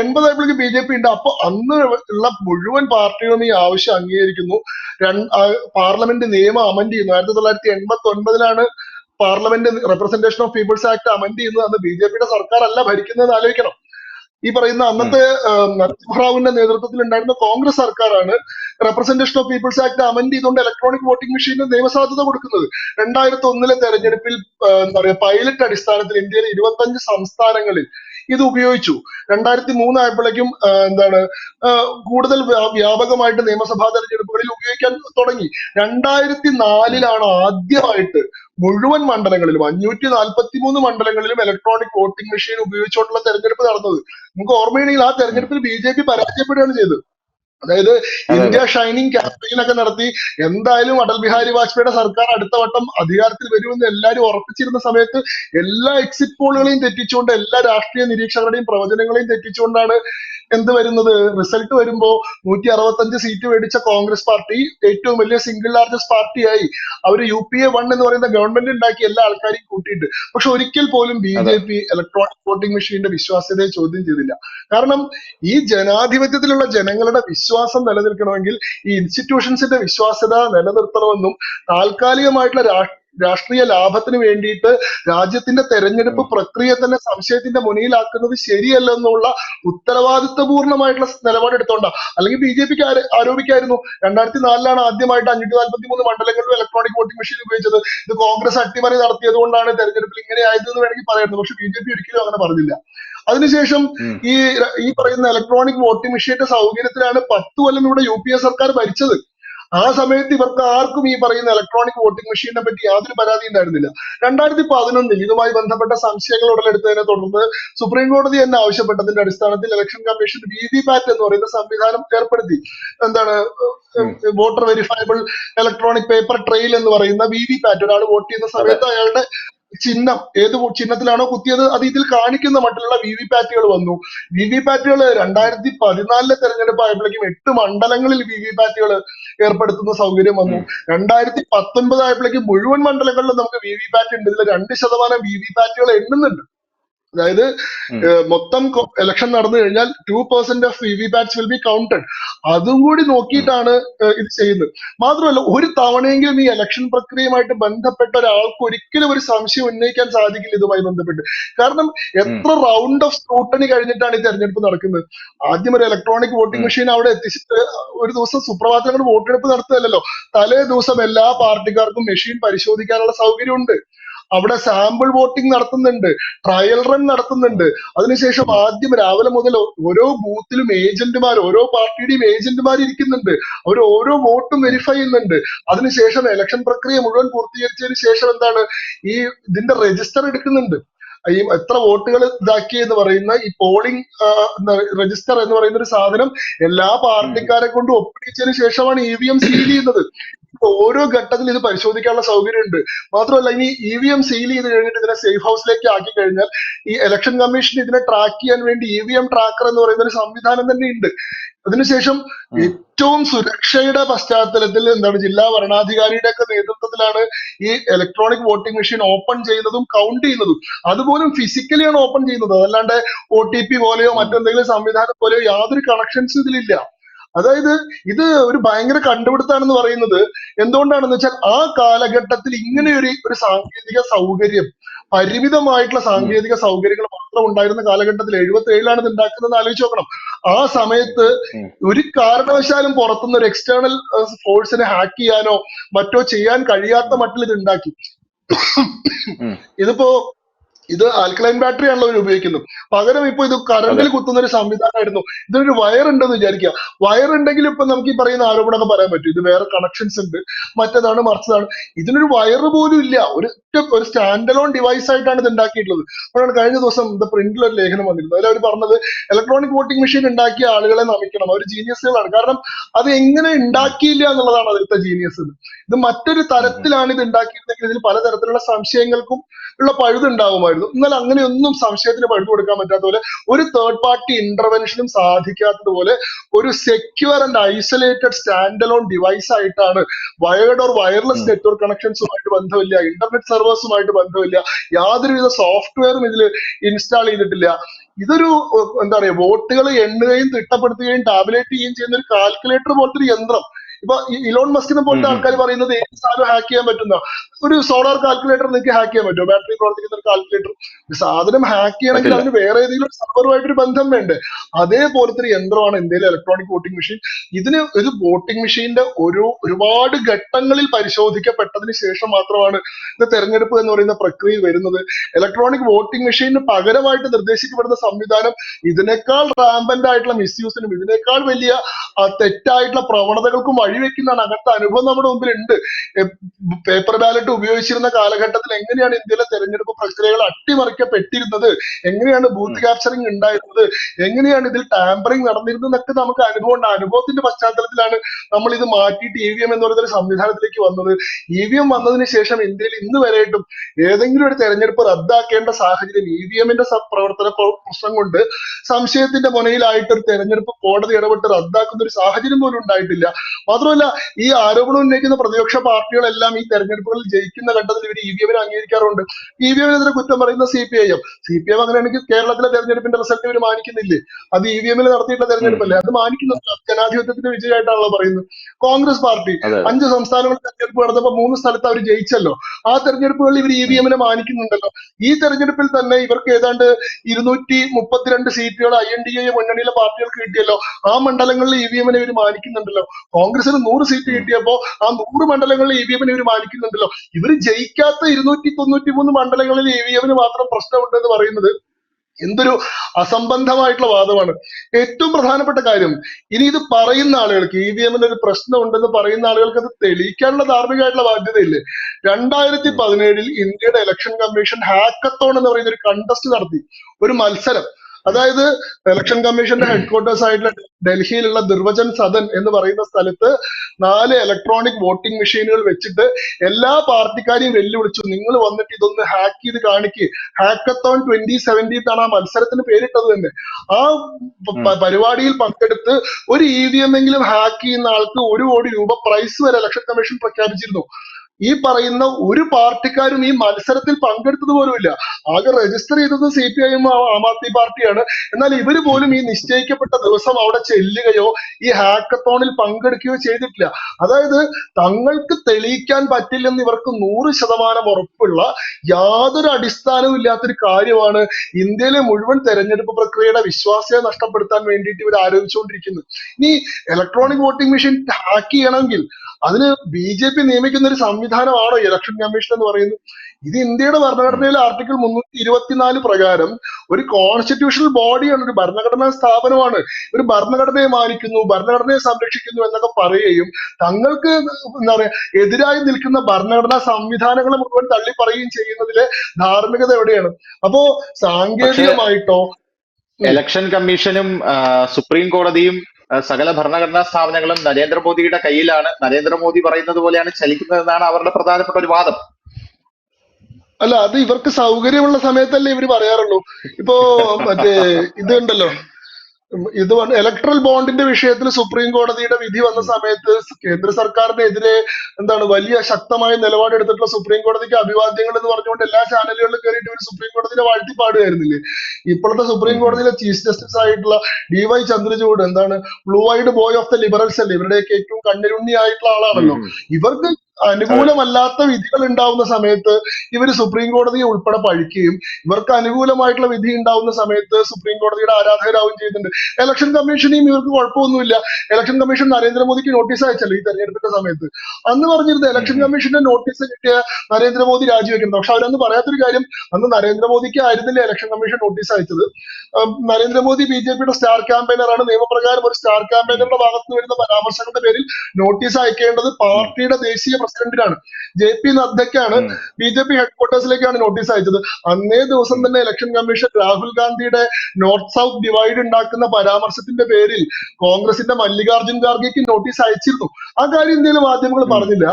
Speaker 2: എൺപതായപ്പോഴേക്കും ബി ജെ പി ഉണ്ട്. അപ്പൊ അന്ന് ഉള്ള മുഴുവൻ പാർട്ടികളും ഈ ആവശ്യം അംഗീകരിക്കുന്നു. പാർലമെന്റ് നിയമം അമെൻഡ് ചെയ്യുന്നു. ആയിരത്തി തൊള്ളായിരത്തി എൺപത്തി ഒൻപതിലാണ് parliament representation of peoples act amend ചെയ്യുന്നത്. അന്ന് ബി ജെ പിയുടെ സർക്കാർ അല്ല ഭരിക്കുന്നതെന്ന് ആലോചിക്കണം. ഈ പറയുന്ന അന്നത്തെ നരസിംഹറാവുവിന്റെ നേതൃത്വത്തിൽ ഉണ്ടായിരുന്ന കോൺഗ്രസ് സർക്കാരാണ് representation of peoples act amend ചെയ്തുകൊണ്ട് ഇലക്ട്രോണിക് വോട്ടിംഗ് മെഷീന് നിയമസാധുത കൊടുക്കുന്നത്. രണ്ടായിരത്തി ഒന്നിലെ തെരഞ്ഞെടുപ്പിൽ എന്താ പറയുക പൈലറ്റ് അടിസ്ഥാനത്തിൽ ഇന്ത്യയിലെ ഇരുപത്തഞ്ച് സംസ്ഥാനങ്ങളിൽ ഇത് ഉപയോഗിച്ചു. രണ്ടായിരത്തി മൂന്നായപ്പോഴേക്കും എന്താണ് കൂടുതൽ വ്യാ- വ്യാപകമായിട്ട് നിയമസഭാ തെരഞ്ഞെടുപ്പുകളിൽ ഉപയോഗിക്കാൻ തുടങ്ങി. രണ്ടായിരത്തി നാലിലാണ് ആദ്യമായിട്ട് മുഴുവൻ മണ്ഡലങ്ങളിലും അഞ്ഞൂറ്റി നാൽപ്പത്തി മൂന്ന് മണ്ഡലങ്ങളിലും ഇലക്ട്രോണിക് വോട്ടിംഗ് മെഷീൻ ഉപയോഗിച്ചുകൊണ്ടുള്ള തെരഞ്ഞെടുപ്പ് നടന്നത്. നമുക്ക് ഓർമ്മയുണ്ടെങ്കിൽ ആ തെരഞ്ഞെടുപ്പിൽ ബി ജെ പി പരാജയപ്പെടുകയാണ് ചെയ്തത്. അതായത് ഇന്ത്യ ഷൈനിങ് ക്യാമ്പയിൻ ഒക്കെ നടത്തി എന്തായാലും അടൽ ബിഹാരി വാജ്പേയിയുടെ സർക്കാർ അടുത്ത വട്ടം അധികാരത്തിൽ വരുമെന്ന് എല്ലാവരും ഉറപ്പിച്ചിരുന്ന സമയത്ത് എല്ലാ എക്സിറ്റ് പോളുകളെയും തെറ്റിച്ചുകൊണ്ട് എല്ലാ രാഷ്ട്രീയ നിരീക്ഷകരുടെയും പ്രവചനങ്ങളെയും തെറ്റിച്ചുകൊണ്ടാണ് എന്ത് വരുന്നത്? റിസൾട്ട് വരുമ്പോ നൂറ്റി അറുപത്തഞ്ച് സീറ്റ് മേടിച്ച കോൺഗ്രസ് പാർട്ടി ഏറ്റവും വലിയ സിംഗിൾ ലാർജസ്റ്റ് പാർട്ടിയായി. അവർ യു പി എ വൺ എന്ന് പറയുന്ന ഗവൺമെന്റ് ഉണ്ടാക്കി എല്ലാ ആൾക്കാരെയും കൂട്ടിയിട്ട്. പക്ഷെ ഒരിക്കൽ പോലും B J P electronic voting മെഷീന്റെ വിശ്വാസ്യതയെ ചോദ്യം ചെയ്തില്ല. കാരണം ഈ ജനാധിപത്യത്തിലുള്ള ജനങ്ങളുടെ വിശ്വാസം നിലനിൽക്കണമെങ്കിൽ ഈ ഇൻസ്റ്റിറ്റ്യൂഷൻസിന്റെ വിശ്വാസ്യത നിലനിർത്തണമെന്നും താൽക്കാലികമായിട്ടുള്ള രാ- രാഷ്ട്രീയ ലാഭത്തിന് വേണ്ടിയിട്ട് രാജ്യത്തിന്റെ തെരഞ്ഞെടുപ്പ് പ്രക്രിയ തന്നെ സംശയത്തിന്റെ മുനയിലാക്കുന്നത് ശരിയല്ല എന്നുള്ള ഉത്തരവാദിത്വപൂർണമായിട്ടുള്ള നിലപാടെടുത്തോണ്ടാ അല്ലെങ്കിൽ ബി ജെ പിക്ക് ആരോപിക്കായിരുന്നു രണ്ടായിരത്തി നാലിലാണ് ആദ്യമായിട്ട് അഞ്ഞൂറ്റി നാൽപ്പത്തി മൂന്ന് മണ്ഡലങ്ങളിലും ഇലക്ട്രോണിക് വോട്ടിംഗ് മെഷീൻ ഉപയോഗിച്ചത്. ഇത് കോൺഗ്രസ് അട്ടിമറി നടത്തിയത് കൊണ്ടാണ് തെരഞ്ഞെടുപ്പിൽ ഇങ്ങനെ ആയത് എന്ന് വേണമെങ്കിൽ പറയായിരുന്നു പക്ഷെ ബി ജെ പി ഒരിക്കലും അങ്ങനെ പറഞ്ഞില്ല. അതിനുശേഷം ഈ ഈ പറയുന്ന ഇലക്ട്രോണിക് വോട്ടിംഗ് മെഷീന്റെ സൗകര്യത്തിലാണ് പത്ത് കൊല്ലം ഇവിടെ യു പി എ സർക്കാർ ഭരിച്ചത്. ആ സമയത്ത് ഇവർക്ക് ആർക്കും ഈ പറയുന്ന ഇലക്ട്രോണിക് വോട്ടിംഗ് മെഷീനെ പറ്റി യാതൊരു പരാതി ഉണ്ടായിരുന്നില്ല. രണ്ടായിരത്തി പതിനൊന്നിൽ ഇതുമായി ബന്ധപ്പെട്ട സംശയങ്ങൾ ഉടലെടുത്തതിനെ തുടർന്ന് സുപ്രീം കോടതി തന്നെ ആവശ്യപ്പെട്ടതിന്റെ അടിസ്ഥാനത്തിൽ election commission V V PAT എന്ന് പറയുന്ന സംവിധാനം ഏർപ്പെടുത്തി. എന്താണ് voter verifiable electronic paper trail എന്ന് പറയുന്ന വി വി പാറ്റ് ഒരാൾ വോട്ട് ചെയ്യുന്ന സമയത്ത് അയാളുടെ ചിഹ്നം ഏത് ചിഹ്നത്തിലാണോ കുത്തിയത്? അത് ഇതിൽ കാണിക്കുന്ന മട്ടിലുള്ള വി വി പാറ്റുകൾ വന്നു. വി വി പാറ്റുകൾ രണ്ടായിരത്തി പതിനാലിലെ തെരഞ്ഞെടുപ്പ് ആയപ്പോഴേക്കും എട്ട് മണ്ഡലങ്ങളിൽ വി വി പാറ്റുകൾ ഏർപ്പെടുത്തുന്ന സൗകര്യം വന്നു. രണ്ടായിരത്തി പത്തൊൻപത് ആയപ്പോഴേക്കും മുഴുവൻ മണ്ഡലങ്ങളിലും നമുക്ക് വി വി പാറ്റ് ഉണ്ട്. ഇതിൽ രണ്ട് ശതമാനം വി വി പാറ്റുകൾ എണ്ണുന്നുണ്ട്. അതായത് മൊത്തം ഇലക്ഷൻ നടന്നു കഴിഞ്ഞാൽ two percent of V V PATs will be counted അതും കൂടി നോക്കിയിട്ടാണ് ഇത് ചെയ്യുന്നത്. മാത്രമല്ല ഒരു തവണയെങ്കിലും ഈ ഇലക്ഷൻ പ്രക്രിയയുമായിട്ട് ബന്ധപ്പെട്ട ഒരാൾക്ക് ഒരിക്കലും ഒരു സംശയം ഉന്നയിക്കാൻ സാധിക്കില്ല ഇതുമായി ബന്ധപ്പെട്ട്. കാരണം എത്ര റൗണ്ട് ഓഫ് സ്ക്രൂട്ടണി കഴിഞ്ഞിട്ടാണ് ഈ തെരഞ്ഞെടുപ്പ് നടക്കുന്നത്? ആദ്യം ഒരു ഇലക്ട്രോണിക് വോട്ടിംഗ്. മെഷീൻ അവിടെ എത്തിച്ചിട്ട് ഒരു ദിവസം സുപ്രഭാതത്തിൽ അങ്ങോട്ട് വോട്ടെടുപ്പ് നടത്തുകയല്ലോ തലേ ദിവസം എല്ലാ പാർട്ടിക്കാർക്കും മെഷീൻ പരിശോധിക്കാനുള്ള സൗകര്യമുണ്ട്. അവിടെ സാമ്പിൾ വോട്ടിംഗ് നടത്തുന്നുണ്ട് ട്രയൽ റൺ നടത്തുന്നുണ്ട്. അതിനുശേഷം ആദ്യം രാവിലെ മുതൽ ഓരോ ബൂത്തിലും ഏജന്റുമാർ ഓരോ പാർട്ടിയുടെയും ഏജന്റുമാർ ഇരിക്കുന്നുണ്ട്. അവർ ഓരോ വോട്ടും വെരിഫൈ ചെയ്യുന്നുണ്ട്. അതിനുശേഷം ഇലക്ഷൻ പ്രക്രിയ മുഴുവൻ പൂർത്തീകരിച്ചതിന് ശേഷം എന്താണ്? ഈ ഇതിന്റെ രജിസ്റ്റർ എടുക്കുന്നുണ്ട്. ഈ എത്ര വോട്ടുകൾ ഇതാക്കി എന്ന് പറയുന്ന ഈ പോളിംഗ് രജിസ്റ്റർ എന്ന് പറയുന്ന ഒരു സാധനം എല്ലാ പാർട്ടിക്കാരെ കൊണ്ടും ഒപ്പിടിച്ചതിന് ശേഷമാണ് ഇ വി എം സീൽ ചെയ്യുന്നത്. ഓരോ ഘട്ടത്തിൽ ഇത് പരിശോധിക്കാനുള്ള സൗകര്യം സൗകര്യമുണ്ട്. മാത്രമല്ല ഇനി ഇ വി എം സീൽ ചെയ്ത് കഴിഞ്ഞിട്ട് ഇതിനെ സേഫ് ഹൗസിലേക്ക് ആക്കി കഴിഞ്ഞാൽ ഈ ഇലക്ഷൻ കമ്മീഷൻ ഇതിനെ ട്രാക്ക് ചെയ്യാൻ വേണ്ടി ഇ വി എം ട്രാക്കർ എന്ന് പറയുന്ന ഒരു സംവിധാനം തന്നെ ഉണ്ട്. അതിനുശേഷം
Speaker 1: ശേഷം
Speaker 2: ഏറ്റവും സുരക്ഷയുടെ പശ്ചാത്തലത്തിൽ എന്താണ് ജില്ലാ ഭരണാധികാരിയുടെ ഒക്കെ നേതൃത്വത്തിലാണ് ഈ ഇലക്ട്രോണിക് വോട്ടിംഗ് മെഷീൻ ഓപ്പൺ ചെയ്യുന്നതും കൗണ്ട് ചെയ്യുന്നതും. അതുപോലും ഫിസിക്കലിയാണ് ഓപ്പൺ ചെയ്യുന്നത്. അതല്ലാണ്ട് ഒ ടി പി പോലെയോ മറ്റെന്തെങ്കിലും സംവിധാനം പോലെയോ യാതൊരു കണക്ഷൻസും ഇതിലില്ല. അതായത് ഇത് ഒരു ഭയങ്കര കണ്ടുപിടുത്താണെന്ന് പറയുന്നത് എന്തുകൊണ്ടാണെന്ന് വെച്ചാൽ ആ കാലഘട്ടത്തിൽ ഇങ്ങനെ ഒരു ഒരു സാങ്കേതിക സൗകര്യം പരിമിതമായിട്ടുള്ള സാങ്കേതിക സൗകര്യങ്ങൾ മാത്രം ഉണ്ടായിരുന്ന കാലഘട്ടത്തിൽ എഴുപത്തി ഏഴിലാണ് ഇത് ഉണ്ടാക്കുന്നത് ആലോചിച്ച് നോക്കണം. ആ സമയത്ത് ഒരു കാരണവശാലും പുറത്തുനിന്ന് ഒരു എക്സ്റ്റേണൽ ഫോഴ്സിനെ ഹാക്ക് ചെയ്യാനോ മറ്റോ ചെയ്യാൻ കഴിയാത്ത മട്ടിൽ ഇത് ഉണ്ടാക്കി. ഇതിപ്പോ ഇത് ആൽക്കലൈൻ ബാറ്ററി ആണല്ലോ അവർ ഉപയോഗിക്കുന്നത്. പകരം ഇപ്പൊ ഇത് കറണ്ടിൽ കുത്തുന്ന ഒരു സംവിധാനമായിരുന്നു. ഇതിനൊരു വയർ ഉണ്ടെന്ന് വിചാരിക്കുക. വയർ ഉണ്ടെങ്കിൽ ഇപ്പൊ നമുക്ക് ഈ പറയുന്ന ആരോപണമൊക്കെ പറയാൻ പറ്റും. ഇത് വേറെ കണക്ഷൻസ് ഉണ്ട്. മറ്റേതാണ് മറിച്ചതാണ്. ഇതിനൊരു വയർ പോലും ഇല്ല. ഒരു ഒരു സ്റ്റാൻഡ് അലോൺ ഡിവൈസ് ആയിട്ടാണ് ഇത് ഉണ്ടാക്കിയിട്ടുള്ളത്. അപ്പോഴാണ് കഴിഞ്ഞ ദിവസം ഇത് പ്രിന്റിൽ ഒരു ലേഖനം വന്നിരുന്നത്. അതിൽ അവർ പറഞ്ഞത് ഇലക്ട്രോണിക് വോട്ടിംഗ് മെഷീൻ ഉണ്ടാക്കിയ ആളുകളെ നമിക്കണം. അവർ ജീനിയസുകളാണ് കാരണം അത് എങ്ങനെ ഉണ്ടാക്കിയില്ല എന്നുള്ളതാണ് അതിലത്തെ ജീനിയസ് ഇത് മറ്റൊരു തരത്തിലാണ് ഇത് ഉണ്ടാക്കിയിരുന്നെങ്കിൽ ഇതിൽ പലതരത്തിലുള്ള സംശയങ്ങൾക്കും ഉള്ള പഴുത് ഉണ്ടാകുമായിരുന്നു. എന്നാൽ അങ്ങനെയൊന്നും സംശയത്തിന് പഴുത് കൊടുക്കാൻ പറ്റാത്ത പോലെ ഒരു തേർഡ് പാർട്ടി ഇന്റർവെൻഷനും സാധിക്കാത്തതുപോലെ ഒരു secure and isolated stand alone device ആയിട്ടാണ് വയർഡ് ഓർ വയർലെസ്. നെറ്റ്വർക്ക് കണക്ഷൻസുമായിട്ട് ബന്ധമില്ല ഇന്റർനെറ്റ് സെർവേഴ്സുമായിട്ട് ബന്ധമില്ല യാതൊരുവിധ സോഫ്റ്റ്വെയറും ഇതിൽ ഇൻസ്റ്റാൾ ചെയ്തിട്ടില്ല. ഇതൊരു എന്താ പറയാ വോട്ടുകൾ എണ്ണുകയും തിട്ടപ്പെടുത്തുകയും ടാബുലേറ്റ് ചെയ്യുകയും ചെയ്യുന്ന ഒരു കാൽക്കുലേറ്റർ പോലത്തെ ഒരു യന്ത്രം. ഇപ്പൊ ഇലോൺ മസ്കിനെ പോലത്തെ. ആൾക്കാർ പറയുന്നത് ഏത് സാധനം ഹാക്ക് ചെയ്യാൻ പറ്റുന്ന? ഒരു സോളാർ കാൽക്കുലേറ്റർ നിങ്ങൾക്ക് ഹാക്ക് ചെയ്യാൻ പറ്റുമോ? ബാറ്ററി പ്രവർത്തിക്കുന്ന ഒരു കാൽക്കുലേറ്റർ സാധനം ഹാക്ക് ചെയ്യണമെങ്കിൽ അതിന് വേറെ ഏതെങ്കിലും സർവറുമായിട്ടൊരു ബന്ധം വേണ്ടേ? അതേപോലത്തെ ഒരു യന്ത്രമാണ് ഇന്ത്യയിലെ ഇലക്ട്രോണിക് വോട്ടിംഗ് മെഷീൻ ഇതിന് ഒരു വോട്ടിംഗ് മെഷീന്റെ ഒരു ഒരുപാട് ഘട്ടങ്ങളിൽ പരിശോധിക്കപ്പെട്ടതിന് ശേഷം മാത്രമാണ് ഇത് തെരഞ്ഞെടുപ്പ് എന്ന് പറയുന്ന പ്രക്രിയ വരുന്നത്. ഇലക്ട്രോണിക് വോട്ടിംഗ് മെഷീന് പകരമായിട്ട് നിർദ്ദേശിക്കപ്പെടുന്ന സംവിധാനം ഇതിനേക്കാൾ റാമ്പന്റ് ആയിട്ടുള്ള മിസ്യൂസിനും ഇതിനേക്കാൾ വലിയ തെറ്റായിട്ടുള്ള പ്രവണതകൾക്കും വഴിവെക്കുന്നതാണ്. അങ്ങനത്തെ അനുഭവം നമ്മുടെ മുമ്പിൽ ഉണ്ട് പേപ്പർ ബാലറ്റ് ഉപയോഗിച്ചിരുന്ന കാലഘട്ടത്തിൽ എങ്ങനെയാണ് ഇന്ത്യയിലെ തെരഞ്ഞെടുപ്പ് പ്രക്രിയകൾ അട്ടിമറിക്കപ്പെട്ടിരുന്നത്? എങ്ങനെയാണ് ബൂത്ത് ക്യാപ്ചറിങ് ഉണ്ടായിരുന്നത്? എങ്ങനെയാണ് ഇതിൽ ടാമ്പറിങ് നടന്നിരുന്നത് എന്നൊക്കെ നമുക്ക് അനുഭവം ഉണ്ട് അനുഭവത്തിന്റെ പശ്ചാത്തലത്തിലാണ് നമ്മൾ ഇത് മാറ്റിയിട്ട് ഇ വി എം എന്ന് പറയുന്ന ഒരു സംവിധാനത്തിലേക്ക് വന്നത്. ഇ വി എം വന്നതിന് ശേഷം ഇന്ത്യയിൽ ഇന്ന് വരെയായിട്ടും ഏതെങ്കിലും ഒരു തെരഞ്ഞെടുപ്പ് റദ്ദാക്കേണ്ട സാഹചര്യം ഇ വി എമ്മിന്റെ പ്രവർത്തന പ്ര- പ്രശ്നം കൊണ്ട് സംശയത്തിന്റെ മുനയിലായിട്ട് ഒരു തെരഞ്ഞെടുപ്പ് കോടതി ഇടപെട്ട് റദ്ദാക്കുന്ന ഒരു സാഹചര്യം പോലും ഉണ്ടായിട്ടില്ല. മാത്രമല്ല ഈ ആരോപണം ഉന്നയിക്കുന്ന പ്രതിപക്ഷ പാർട്ടികളെല്ലാം ഈ തെരഞ്ഞെടുപ്പുകളിൽ ജയിക്കുന്ന ഘട്ടത്തിൽ ഇവർ ഇ വി എമ്മിനെ അംഗീകരിക്കാറുണ്ട്. ഇ വി എമ്മിനെതിരെ കുറ്റം പറയുന്ന C P I M C P M അങ്ങനെയാണെങ്കിൽ കേരളത്തിലെ തെരഞ്ഞെടുപ്പിന്റെ റിസൾട്ട് ഇവർ മാനിക്കുന്നില്ലേ? അത് ഇ വി എമ്മിൽ നടത്തിയിട്ടുള്ള തെരഞ്ഞെടുപ്പല്ലേ? അത് മാനിക്കുന്നത് ജനാധിപത്യത്തിന്റെ വിജയമായിട്ടാണല്ലോ പറയുന്നത്. കോൺഗ്രസ് പാർട്ടി. അഞ്ച് സംസ്ഥാനങ്ങളിൽ തെരഞ്ഞെടുപ്പ് നടന്നപ്പോൾ മൂന്ന് സ്ഥലത്ത് അവർ ജയിച്ചല്ലോ. ആ തെരഞ്ഞെടുപ്പുകളിൽ ഇവർ ഇ വി എമ്മിനെ മാനിക്കുന്നുണ്ടല്ലോ. ഈ തെരഞ്ഞെടുപ്പിൽ തന്നെ ഇവർക്ക് ഏതാണ്ട് ഇരുന്നൂറ്റി മുപ്പത്തിരണ്ട് സീറ്റുകൾ ഐ എൻ ഡി എ മുന്നണിയിലെ പാർട്ടികൾക്ക് കിട്ടിയല്ലോ. ആ മണ്ഡലങ്ങളിൽ ഇ വി എമ്മിനെ ഇവർ മാനിക്കുന്നുണ്ടല്ലോ. കോൺഗ്രസിന് നൂറ് സീറ്റ് കിട്ടിയപ്പോ ആ നൂറ് മണ്ഡലങ്ങളിൽ ഇ വി എമ്മിനെ ഇവർ മാനിക്കുന്നുണ്ടല്ലോ. ഇവർ ജയിക്കാത്ത ഇരുന്നൂറ്റി തൊണ്ണൂറ്റി മൂന്ന് മണ്ഡലങ്ങളിൽ ഇ വി എമ്മിന് മാത്രം പ്രശ്നമുണ്ടെന്ന് പറയുന്നത് എന്തൊരു അസംബന്ധമായിട്ടുള്ള വാദമാണ്. ഏറ്റവും പ്രധാനപ്പെട്ട കാര്യം ഇനി ഇത് പറയുന്ന ആളുകൾക്ക് ഇ വി എമ്മിന് ഒരു പ്രശ്നം ഉണ്ടെന്ന് പറയുന്ന ആളുകൾക്ക് അത് തെളിയിക്കാനുള്ള ധാർമ്മികമായിട്ടുള്ള ബാധ്യതയില്ലേ? രണ്ടായിരത്തി പതിനേഴിൽ ഇന്ത്യയുടെ ഇലക്ഷൻ കമ്മീഷൻ ഹാക്കത്തോൺ എന്ന് പറയുന്ന ഒരു കണ്ടസ്റ്റ് നടത്തി. ഒരു മത്സരം. അതായത് ഇലക്ഷൻ കമ്മീഷന്റെ ഹെഡ്ക്വാർട്ടേഴ്സ് ആയിട്ടുള്ള ഡൽഹിയിലുള്ള നിർവചൻ സദൻ എന്ന് പറയുന്ന സ്ഥലത്ത് നാല് ഇലക്ട്രോണിക് വോട്ടിംഗ് മെഷീനുകൾ വെച്ചിട്ട് എല്ലാ പാർട്ടിക്കാരെയും വെല്ലുവിളിച്ചു. നിങ്ങൾ വന്നിട്ട് ഇതൊന്ന് ഹാക്ക് ചെയ്ത് കാണിക്ക്. ഹാക്കത്തോൺ ട്വന്റി സെവന്റീൻ ആണ് ആ മത്സരത്തിന് പേരിട്ടത് തന്നെ. ആ പരിപാടിയിൽ പങ്കെടുത്ത് ഒരു ഇ വി എം എങ്കിലും ഹാക്ക് ചെയ്യുന്ന ആൾക്ക് ഒരു കോടി രൂപ പ്രൈസ് വരെ ഇലക്ഷൻ കമ്മീഷൻ പ്രഖ്യാപിച്ചിരുന്നു. ഈ പറയുന്ന ഒരു പാർട്ടിക്കാരും ഈ മത്സരത്തിൽ പങ്കെടുത്തത് പോലുമില്ല. ആകെ രജിസ്റ്റർ ചെയ്തത് C P I M Aam Aadmi പാർട്ടിയാണ്. എന്നാൽ ഇവർ പോലും ഈ നിശ്ചയിക്കപ്പെട്ട ദിവസം അവിടെ ചെല്ലുകയോ ഈ ഹാക്കത്തോണിൽ പങ്കെടുക്കുകയോ ചെയ്തിട്ടില്ല. അതായത് തങ്ങൾക്ക് തെളിയിക്കാൻ പറ്റില്ലെന്ന് ഇവർക്ക് നൂറ് ശതമാനം ഉറപ്പുള്ള യാതൊരു അടിസ്ഥാനവും ഇല്ലാത്തൊരു കാര്യമാണ് ഇന്ത്യയിലെ മുഴുവൻ തെരഞ്ഞെടുപ്പ് പ്രക്രിയയുടെ വിശ്വാസ്യത നഷ്ടപ്പെടുത്താൻ വേണ്ടിയിട്ട് ഇവർ ആരോപിച്ചുകൊണ്ടിരിക്കുന്നത് ഇനി ഇലക്ട്രോണിക് വോട്ടിംഗ് മെഷീൻ ഹാക്ക് ചെയ്യണമെങ്കിൽ അതിന് ബി ജെ പി നിയമിക്കുന്ന ഒരു സംവിധാനമാണോ ഇലക്ഷൻ കമ്മീഷൻ എന്ന് പറയുന്നത്? ഇത് ഇന്ത്യയുടെ ഭരണഘടനയിലെ ആർട്ടിക്കിൾ മുന്നൂറ്റി ഇരുപത്തിനാല് പ്രകാരം ഒരു കോൺസ്റ്റിറ്റ്യൂഷണൽ ബോഡിയാണ് ഒരു ഭരണഘടനാ സ്ഥാപനമാണ്. ഒരു ഭരണഘടനയെ മാനിക്കുന്നു ഭരണഘടനയെ സംരക്ഷിക്കുന്നു എന്നൊക്കെ പറയുകയും തങ്ങൾക്ക് എന്താ പറയാ എതിരായി നിൽക്കുന്ന ഭരണഘടനാ സംവിധാനങ്ങളെ മുഴുവൻ തള്ളി പറയുകയും ചെയ്യുന്നതിലെ ധാർമ്മികത എവിടെയാണ്? അപ്പോ സാങ്കേതികമായിട്ടോ
Speaker 1: ഇലക്ഷൻ കമ്മീഷനും സുപ്രീം കോടതിയും സകല ഭരണഘടനാ സ്ഥാപനങ്ങളും നരേന്ദ്രമോദിയുടെ കയ്യിലാണ്. നരേന്ദ്രമോദി പറയുന്നത് പോലെയാണ് ചലിക്കുന്നതെന്നാണ് അവരുടെ പ്രധാനപ്പെട്ട ഒരു വാദം.
Speaker 2: അല്ല അത് ഇവർക്ക് സൗകര്യമുള്ള സമയത്തല്ലേ ഇവർ പറയാറുള്ളൂ. ഇപ്പോ മറ്റേ ഇത് വന്ന് ഇലക്ട്രൽ ബോണ്ടിന്റെ വിഷയത്തിൽ സുപ്രീം കോടതിയുടെ വിധി വന്ന സമയത്ത് കേന്ദ്ര സർക്കാരിനെതിരെ എന്താണ് വലിയ ശക്തമായ നിലപാടെടുത്തിട്ടുള്ള സുപ്രീം കോടതിക്ക് അഭിവാദ്യങ്ങൾ എന്ന് പറഞ്ഞുകൊണ്ട് എല്ലാ ചാനലുകളിലും കയറിയിട്ട് ഇവർ സുപ്രീം കോടതിനെ വാഴ്ത്തി പാടുകയായിരുന്നില്ലേ ഇപ്പോഴത്തെ സുപ്രീം കോടതിയിലെ ചീഫ് ജസ്റ്റിസ് ആയിട്ടുള്ള ഡി വൈ ചന്ദ്രചൂഡ് എന്താണ് blue eyed boy of the liberals അല്ലേ? ഇവരുടെയൊക്കെ ഏറ്റവും കണ്ണിലുണ്ണി ആയിട്ടുള്ള ആളാണല്ലോ. ഇവർക്ക് അനുകൂലമല്ലാത്ത വിധികൾ ഉണ്ടാവുന്ന സമയത്ത് ഇവർ സുപ്രീം കോടതിയെ ഉൾപ്പെടെ പഴിക്കുകയും ഇവർക്ക് അനുകൂലമായിട്ടുള്ള വിധി ഉണ്ടാവുന്ന സമയത്ത് സുപ്രീം കോടതിയുടെ ആരാധകരാവുകയും ചെയ്യുന്നുണ്ട്. ഇലക്ഷൻ കമ്മീഷനെയും ഇവർക്ക് കുഴപ്പമൊന്നുമില്ല. ഇലക്ഷൻ കമ്മീഷൻ നരേന്ദ്രമോദിക്ക് നോട്ടീസ് അയച്ചല്ലോ ഈ തെരഞ്ഞെടുപ്പിന്റെ സമയത്ത്. അന്ന് പറഞ്ഞിരുന്നത് ഇലക്ഷൻ കമ്മീഷന്റെ നോട്ടീസ് കിട്ടിയ നരേന്ദ്രമോദി രാജിവെക്കുന്നത് പക്ഷെ അവരന്ന് പറയാത്തൊരു കാര്യം അന്ന് നരേന്ദ്രമോദിക്ക് ആയിരുന്നില്ല ഇലക്ഷൻ കമ്മീഷൻ നോട്ടീസ് അയച്ചത്? നരേന്ദ്ര നരേന്ദ്രമോദി ബി ജെ പിയുടെ സ്റ്റാർ ക്യാമ്പയിനറാണ് നിയമപ്രകാരം ഒരു സ്റ്റാർ ക്യാമ്പയിനറുടെ ഭാഗത്ത് നിന്ന് വരുന്ന പരാമർശങ്ങളുടെ പേരിൽ നോട്ടീസ് അയക്കേണ്ടത് പാർട്ടിയുടെ ദേശീയ പ്രസിഡന്റിനാണ് ജെ പി നദ്ദയ്ക്കാണ്. ബി ജെ പി ഹെഡ്ക്വാർട്ടേഴ്സിലേക്കാണ് നോട്ടീസ് അയച്ചത്. അന്നേ ദിവസം തന്നെ ഇലക്ഷൻ കമ്മീഷൻ രാഹുൽ ഗാന്ധിയുടെ നോർത്ത് സൗത്ത് ഡിവൈഡ് ഉണ്ടാക്കുന്ന പരാമർശത്തിന്റെ പേരിൽ കോൺഗ്രസിന്റെ മല്ലികാർജുൻ ഖാർഗെക്ക് നോട്ടീസ് അയച്ചിരുന്നു. ആ കാര്യം ഇന്ത്യയിലെ മാധ്യമങ്ങൾ പറഞ്ഞില്ല.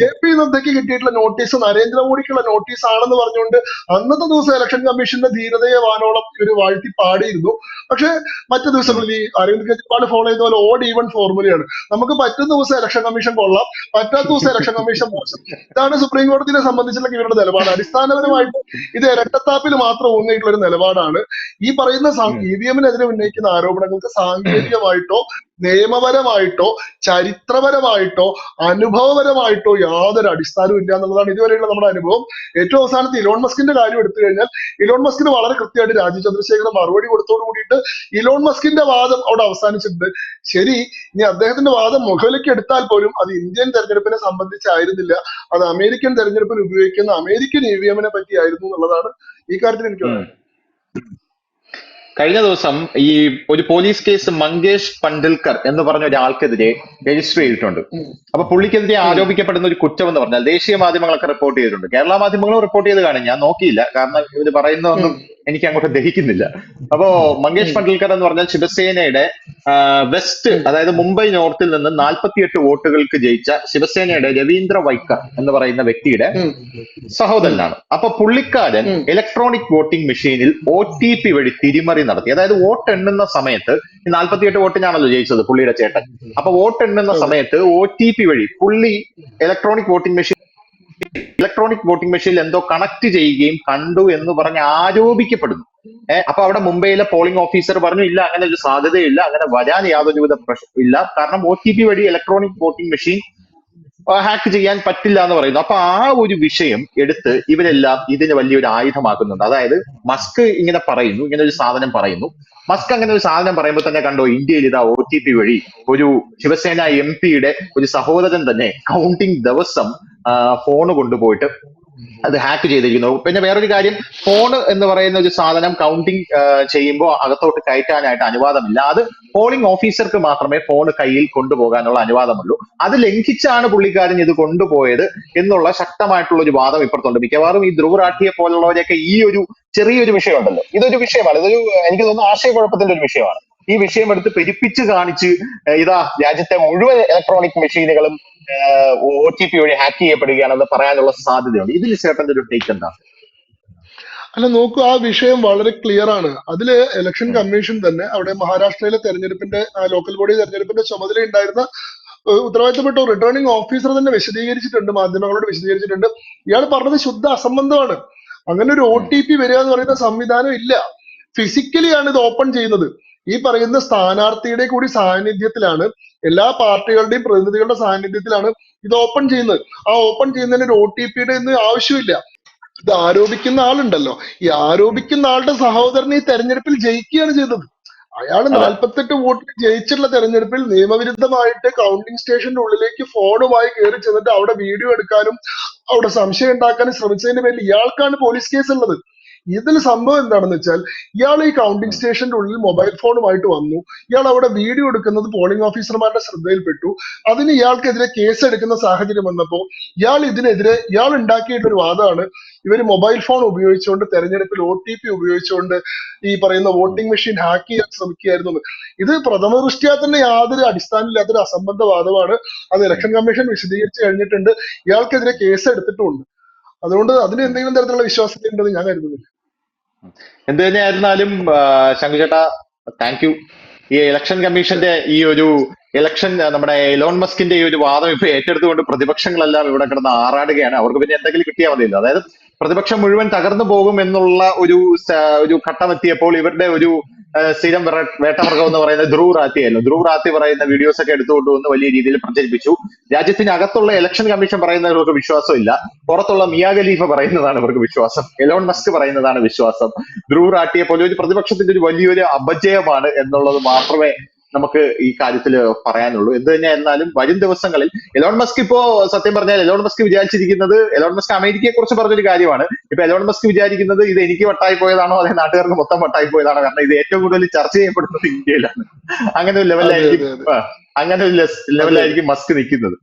Speaker 2: ജെ പി നദ്ദയ്ക്ക് കിട്ടിയിട്ടുള്ള നോട്ടീസ് നരേന്ദ്രമോദിക്കുള്ള നോട്ടീസ് ആണെന്ന് പറഞ്ഞുകൊണ്ട് അന്നത്തെ ദിവസം ഇലക്ഷൻ കമ്മീഷന്റെ ധീരതയെ വാനോളം ഒരു വാഴ്ത്തി പാടിയിരുന്നു പക്ഷെ മറ്റു ദിവസങ്ങളിൽ ഈ അരവിന്ദ് കെജ്രിവാൾ ഫോളോ ചെയ്ത പോലെ ഓഡ് ഈവൻ ഫോർമുലയാണ് നമുക്ക് പറ്റുന്ന ദിവസം ഇലക്ഷൻ കമ്മീഷൻ കൊള്ളാം. പറ്റാത്ത ദിവസം ഇലക്ഷൻ കമ്മീഷൻ മോശം ഇതാണ് സുപ്രീം കോടതിയെ സംബന്ധിച്ചുള്ള ഇവരുടെ നിലപാട്. അടിസ്ഥാനപരമായിട്ട് ഇത് ഇരട്ടത്താപ്പിൽ മാത്രം ഊന്നിയിട്ടുള്ള ഒരു നിലപാടാണ്. ഈ പറയുന്ന
Speaker 1: സാ
Speaker 2: ഇ വി എമ്മിനെതിരെ ഉന്നയിക്കുന്ന ആരോപണങ്ങൾക്ക് സാങ്കേതികമായിട്ടോ നിയമപരമായിട്ടോ ചരിത്രപരമായിട്ടോ അനുഭവപരമായിട്ടോ യാതൊരു അടിസ്ഥാനവും ഇല്ല എന്നുള്ളതാണ് ഇതുവരെയുള്ള നമ്മുടെ അനുഭവം. ഏറ്റവും അവസാനത്തെ ഇലോൺ മസ്കിന്റെ കാര്യം എടുത്തു കഴിഞ്ഞാൽ ഇലോൺ മസ്കിന് വളരെ കൃത്യമായിട്ട് രാജീവ് ചന്ദ്രശേഖരൻ മറുപടി കൊടുത്തോട് കൂടിയിട്ട് ഇലോൺ മസ്കിന്റെ വാദം അവിടെ അവസാനിച്ചിട്ടുണ്ട്. ശരി ഇനി അദ്ദേഹത്തിന്റെ വാദം മുഖവിലേക്ക് എടുത്താൽ പോലും അത് ഇന്ത്യൻ തെരഞ്ഞെടുപ്പിനെ സംബന്ധിച്ചായിരുന്നില്ല. അത് അമേരിക്കൻ തെരഞ്ഞെടുപ്പിൽ ഉപയോഗിക്കുന്ന അമേരിക്കൻ ഇ വി എമ്മിനെ പറ്റിയായിരുന്നു എന്നുള്ളതാണ് ഈ കാര്യത്തിൽ എനിക്ക്.
Speaker 1: കഴിഞ്ഞ ദിവസം ഈ ഒരു പോലീസ് കേസ് മങ്കേഷ് പണ്ടിൽക്കർ എന്ന് പറഞ്ഞ ഒരാൾക്കെതിരെ രജിസ്റ്റർ ചെയ്തിട്ടുണ്ട്. അപ്പൊ പുള്ളിക്കെതിരെ ആരോപിക്കപ്പെടുന്ന ഒരു കുറ്റം എന്ന് പറഞ്ഞാൽ ദേശീയ മാധ്യമങ്ങളൊക്കെ റിപ്പോർട്ട് ചെയ്തിട്ടുണ്ട്. കേരള മാധ്യമങ്ങളും റിപ്പോർട്ട് ചെയ്ത് കാണും. ഞാൻ നോക്കിയില്ല. കാരണം ഇവർ പറയുന്നതൊന്നും. എനിക്ക് അങ്ങോട്ട് ദഹിക്കുന്നില്ല. അപ്പോ മങ്കേഷ് പണ്ടൽക്കർ എന്ന് പറഞ്ഞാൽ ശിവസേനയുടെ വെസ്റ്റ് അതായത് മുംബൈ നോർത്തിൽ നിന്ന് നാൽപ്പത്തിയെട്ട് വോട്ടുകൾക്ക് ജയിച്ച ശിവസേനയുടെ രവീന്ദ്ര വൈക്കർ എന്ന് പറയുന്ന വ്യക്തിയുടെ സഹോദരനാണ്. അപ്പൊ പുള്ളിക്കാരൻ. ഇലക്ട്രോണിക് വോട്ടിംഗ് മെഷീനിൽ ഒ ടി പി വഴി തിരിമറി നടത്തി. അതായത് വോട്ട് എണ്ണുന്ന സമയത്ത് ഈ നാൽപ്പത്തിയെട്ട് വോട്ടിനാണല്ലോ ജയിച്ചത് പുള്ളിയുടെ ചേട്ടൻ. അപ്പൊ വോട്ട് എണ്ണുന്ന. സമയത്ത് ഒ ടി പി വഴി പുള്ളി electronic voting machine electronic voting മെഷീനിൽ എന്തോ കണക്ട് ചെയ്യുകയും കണ്ടു എന്ന് പറഞ്ഞ് ആരോപിക്കപ്പെടുന്നു. ഏഹ് അപ്പൊ അവിടെ മുംബൈയിലെ പോളിംഗ് ഓഫീസർ പറഞ്ഞു ഇല്ല അങ്ങനെ ഒരു സാധ്യതയില്ല അങ്ങനെ വരാൻ യാതൊരുവിധ പ്രശ്നം ഇല്ല. കാരണം ഒ ടി പി വഴി ഇലക്ട്രോണിക് വോട്ടിംഗ് മെഷീൻ ഹാക്ക് ചെയ്യാൻ പറ്റില്ല എന്ന് പറയുന്നു. അപ്പൊ ആ ഒരു വിഷയം എടുത്ത് ഇവരെല്ലാം ഇതിന് വലിയൊരു ആയുധമാക്കുന്നുണ്ട്. അതായത് മസ്ക് ഇങ്ങനെ പറയുന്നു ഇങ്ങനെ ഒരു സാധനം പറയുന്നു. മസ്ക് അങ്ങനെ ഒരു സാധനം പറയുമ്പോൾ തന്നെ കണ്ടോ ഇന്ത്യയിൽ ഇതാ ഒ ടി പി വഴി ഒരു ശിവസേന എം പിയുടെ ഒരു സഹോദരൻ തന്നെ കൗണ്ടിങ് ദിവസം ഫോൺ കൊണ്ടുപോയിട്ട് അത് ഹാക്ക് ചെയ്തിരിക്കുന്നു. പിന്നെ വേറൊരു കാര്യം ഫോൺ എന്ന് പറയുന്ന ഒരു സാധനം കൗണ്ടിങ് ചെയ്യുമ്പോൾ അകത്തോട്ട് കയറ്റാനായിട്ട് അനുവാദമില്ല. അത് പോളിംഗ് ഓഫീസർക്ക് മാത്രമേ ഫോൺ കയ്യിൽ കൊണ്ടുപോകാനുള്ള അനുവാദമുള്ളൂ. അത് ലംഘിച്ചാണ് പുള്ളിക്കാരൻ ഇത് കൊണ്ടുപോയത് എന്നുള്ള ശക്തമായിട്ടുള്ള ഒരു വാദം ഇപ്പുറത്തുണ്ട്. മിക്കവാറും ഈ ധ്രുവ് റാഠിയെ പോലുള്ളവരെയൊക്കെ ഈ ഒരു ചെറിയൊരു വിഷയമുണ്ടല്ലോ. ഇതൊരു വിഷയമാണ്. ഇതൊരു എനിക്ക് തോന്നുന്നു ആശയക്കുഴപ്പത്തിന്റെ ഒരു വിഷയമാണ്. ഈ വിഷയം എടുത്ത് പെരുപ്പിച്ച് കാണിച്ച് ഇതാ രാജ്യത്തെ മുഴുവൻ ഇലക്ട്രോണിക് മെഷീനുകളും ഒ ടി പി വഴി ഹാക്ക് ചെയ്യപ്പെടുകയാണെന്ന് പറയാനുള്ള സാധ്യതയുണ്ട്. ഇതിൽ ചേട്ടന്റെ ഒരു ടേക്ക് എന്താ?
Speaker 2: അല്ല നോക്കൂ ആ വിഷയം വളരെ ക്ലിയർ ആണ്. അതിൽ ഇലക്ഷൻ കമ്മീഷൻ തന്നെ അവിടെ മഹാരാഷ്ട്രയിലെ തെരഞ്ഞെടുപ്പിന്റെ ലോക്കൽ ബോഡി തെരഞ്ഞെടുപ്പിന്റെ ചുമതല ഉണ്ടായിരുന്ന ഉത്തരവാദിത്തപ്പെട്ട റിട്ടേണിംഗ് ഓഫീസർ തന്നെ വിശദീകരിച്ചിട്ടുണ്ട് മാധ്യമങ്ങളോട് വിശദീകരിച്ചിട്ടുണ്ട്. ഇയാൾ പറഞ്ഞത് ശുദ്ധ അസംബന്ധമാണ്. അങ്ങനെ ഒരു ഒ ടി പി വരിക എന്ന് പറയുന്ന സംവിധാനം ഇല്ല. ഫിസിക്കലി ആണ് ഇത് ഓപ്പൺ ചെയ്യുന്നത്. ഈ പറയുന്ന സ്ഥാനാർത്ഥിയുടെ കൂടി സാന്നിധ്യത്തിലാണ് എല്ലാ പാർട്ടികളുടെയും പ്രതിനിധികളുടെ സാന്നിധ്യത്തിലാണ് ഇത് ഓപ്പൺ ചെയ്യുന്നത്. ആ ഓപ്പൺ ചെയ്യുന്നതിന് ഒരു ഒ ടി പിയുടെ ഒന്നും ആവശ്യമില്ല. ഇത് ആരോപിക്കുന്ന ആളുണ്ടല്ലോ. ഈ ആരോപിക്കുന്ന ആളുടെ സഹോദരൻ ഈ തെരഞ്ഞെടുപ്പിൽ ജയിക്കുകയാണ് ചെയ്തത്. അയാൾ. നാൽപ്പത്തെട്ട് വോട്ടിന് ജയിച്ചിട്ടുള്ള തെരഞ്ഞെടുപ്പിൽ നിയമവിരുദ്ധമായിട്ട് കൗണ്ടിംഗ് സ്റ്റേഷന്റെ ഉള്ളിലേക്ക് ഫോണുമായി കയറി ചെന്നിട്ട് അവിടെ വീഡിയോ എടുക്കാനും അവിടെ സംശയം ഉണ്ടാക്കാനും ശ്രമിച്ചതിന്റെ പേരിൽ ഇയാൾക്കാണ് പോലീസ് കേസ് ഉള്ളത്. ഇതിൽ സംഭവം എന്താണെന്ന് വെച്ചാൽ ഇയാൾ ഈ കൗണ്ടിംഗ് സ്റ്റേഷന്റെ ഉള്ളിൽ മൊബൈൽ ഫോണുമായിട്ട് വന്നു. ഇയാൾ അവിടെ വീഡിയോ എടുക്കുന്നത് പോളിംഗ് ഓഫീസർമാരുടെ ശ്രദ്ധയിൽപ്പെട്ടു. അതിന് ഇയാൾക്കെതിരെ കേസ് എടുക്കുന്ന സാഹചര്യം വന്നപ്പോൾ ഇയാൾ ഇതിനെതിരെ ഇയാൾ ഉണ്ടാക്കിയിട്ടൊരു വാദമാണ്. ഇവർ മൊബൈൽ ഫോൺ ഉപയോഗിച്ചുകൊണ്ട് തെരഞ്ഞെടുപ്പിൽ ഒ ടി പി ഉപയോഗിച്ചുകൊണ്ട് ഈ പറയുന്ന വോട്ടിംഗ് മെഷീൻ ഹാക്ക് ചെയ്യാൻ ശ്രമിക്കുകയായിരുന്നു. ഇത് പ്രഥമ ദൃഷ്ടിയാ തന്നെ യാതൊരു അടിസ്ഥാനമില്ലാത്തൊരു അസംബന്ധ വാദമാണ് അത് ഇലക്ഷൻ കമ്മീഷൻ വിശദീകരിച്ചു കഴിഞ്ഞിട്ടുണ്ട്. ഇയാൾക്കെതിരെ കേസ് എടുത്തിട്ടുമുണ്ട്. അതുകൊണ്ട് അതിന് എന്തെങ്കിലും തരത്തിലുള്ള വിശ്വാസ്യത ഉണ്ടെന്ന് ഞാൻ കരുതുന്നില്ല.
Speaker 1: എന്ത് തന്നെയായിരുന്നാലും ശങ്കുചേട്ടാ താങ്ക് യു ഈ ഇലക്ഷൻ കമ്മീഷന്റെ ഈ ഒരു ഇലക്ഷൻ നമ്മുടെ എലോൺ മസ്കിന്റെ ഈ ഒരു വാദം ഇപ്പൊ ഏറ്റെടുത്തുകൊണ്ട് പ്രതിപക്ഷങ്ങളെല്ലാം ഇവിടെ കിടന്ന് ആറാടുകയാണ്. അവർക്ക് പിന്നെ എന്തെങ്കിലും കിട്ടിയാൽ മതിയല്ലോ. അതായത് പ്രതിപക്ഷം മുഴുവൻ തകർന്നു പോകും എന്നുള്ള ഒരു ഒരു ഘട്ടം എത്തിയപ്പോൾ ഇവരുടെ ഒരു സ്ഥിരം വേട്ടമൃഗം എന്ന് പറയുന്ന ധ്രുവ് റാത്തി ആയിരുന്നു. ധ്രുവ് റാത്തി പറയുന്ന വീഡിയോസ് ഒക്കെ എടുത്തുകൊണ്ട് വന്ന് വലിയ രീതിയിൽ പ്രചരിപ്പിച്ചു. രാജ്യത്തിനകത്തുള്ള ഇലക്ഷൻ കമ്മീഷൻ പറയുന്നവർക്ക് വിശ്വാസമില്ല. പുറത്തുള്ള മിയാ ഖലീഫ പറയുന്നതാണ് ഇവർക്ക് വിശ്വാസം. എലോൺ മസ്ക് പറയുന്നതാണ് വിശ്വാസം. ധ്രുവ് റാട്ടിയെ പോലെ ഒരു പ്രതിപക്ഷത്തിന്റെ ഒരു വലിയൊരു അപജയമാണ് എന്നുള്ളത് മാത്രമേ നമുക്ക് ഈ കാര്യത്തിൽ പറയാനുള്ളൂ. എന്ത് തന്നെ എന്നാലും വരും ദിവസങ്ങളിൽ എലോൺ മസ്ക് ഇപ്പോ സത്യം പറഞ്ഞാൽ എലോൺ മസ്ക് വിചാരിച്ചിരിക്കുന്നത് എലോൺ മസ്ക് അമേരിക്കയെ കുറിച്ച് പറഞ്ഞൊരു കാര്യമാണ്. ഇപ്പൊ എലോൺ മസ്ക് വിചാരിക്കുന്നത് ഇത് എനിക്ക് വട്ടായി പോയതാണോ അതെ നാട്ടുകാർക്ക് മൊത്തം വട്ടായി പോയതാണോ? കാരണം ഇത് ഏറ്റവും കൂടുതൽ ചർച്ച ചെയ്യപ്പെടുന്നത് ഇന്ത്യയിലാണ്. അങ്ങനെ ഒരു ലെവലായിരിക്കും അങ്ങനെ ഒരു ലെവലായിരിക്കും മസ്ക് നിൽക്കുന്നത്.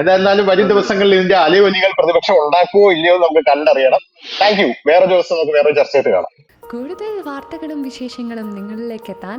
Speaker 1: എന്തായിരുന്നാലും വരും ദിവസങ്ങളിൽ ഇതിന്റെ അലയൊലികൾ പ്രതിപക്ഷം ഉണ്ടാക്കുമോ ഇല്ലയോ എന്ന് നമുക്ക് കണ്ടറിയണം. താങ്ക് യു വേറെ ദിവസം നമുക്ക് വേറെ ചർച്ചയായിട്ട് കാണാം.
Speaker 3: കൂടുതൽ വാർത്തകളും വിശേഷങ്ങളും നിങ്ങളിലേക്ക് എത്താൻ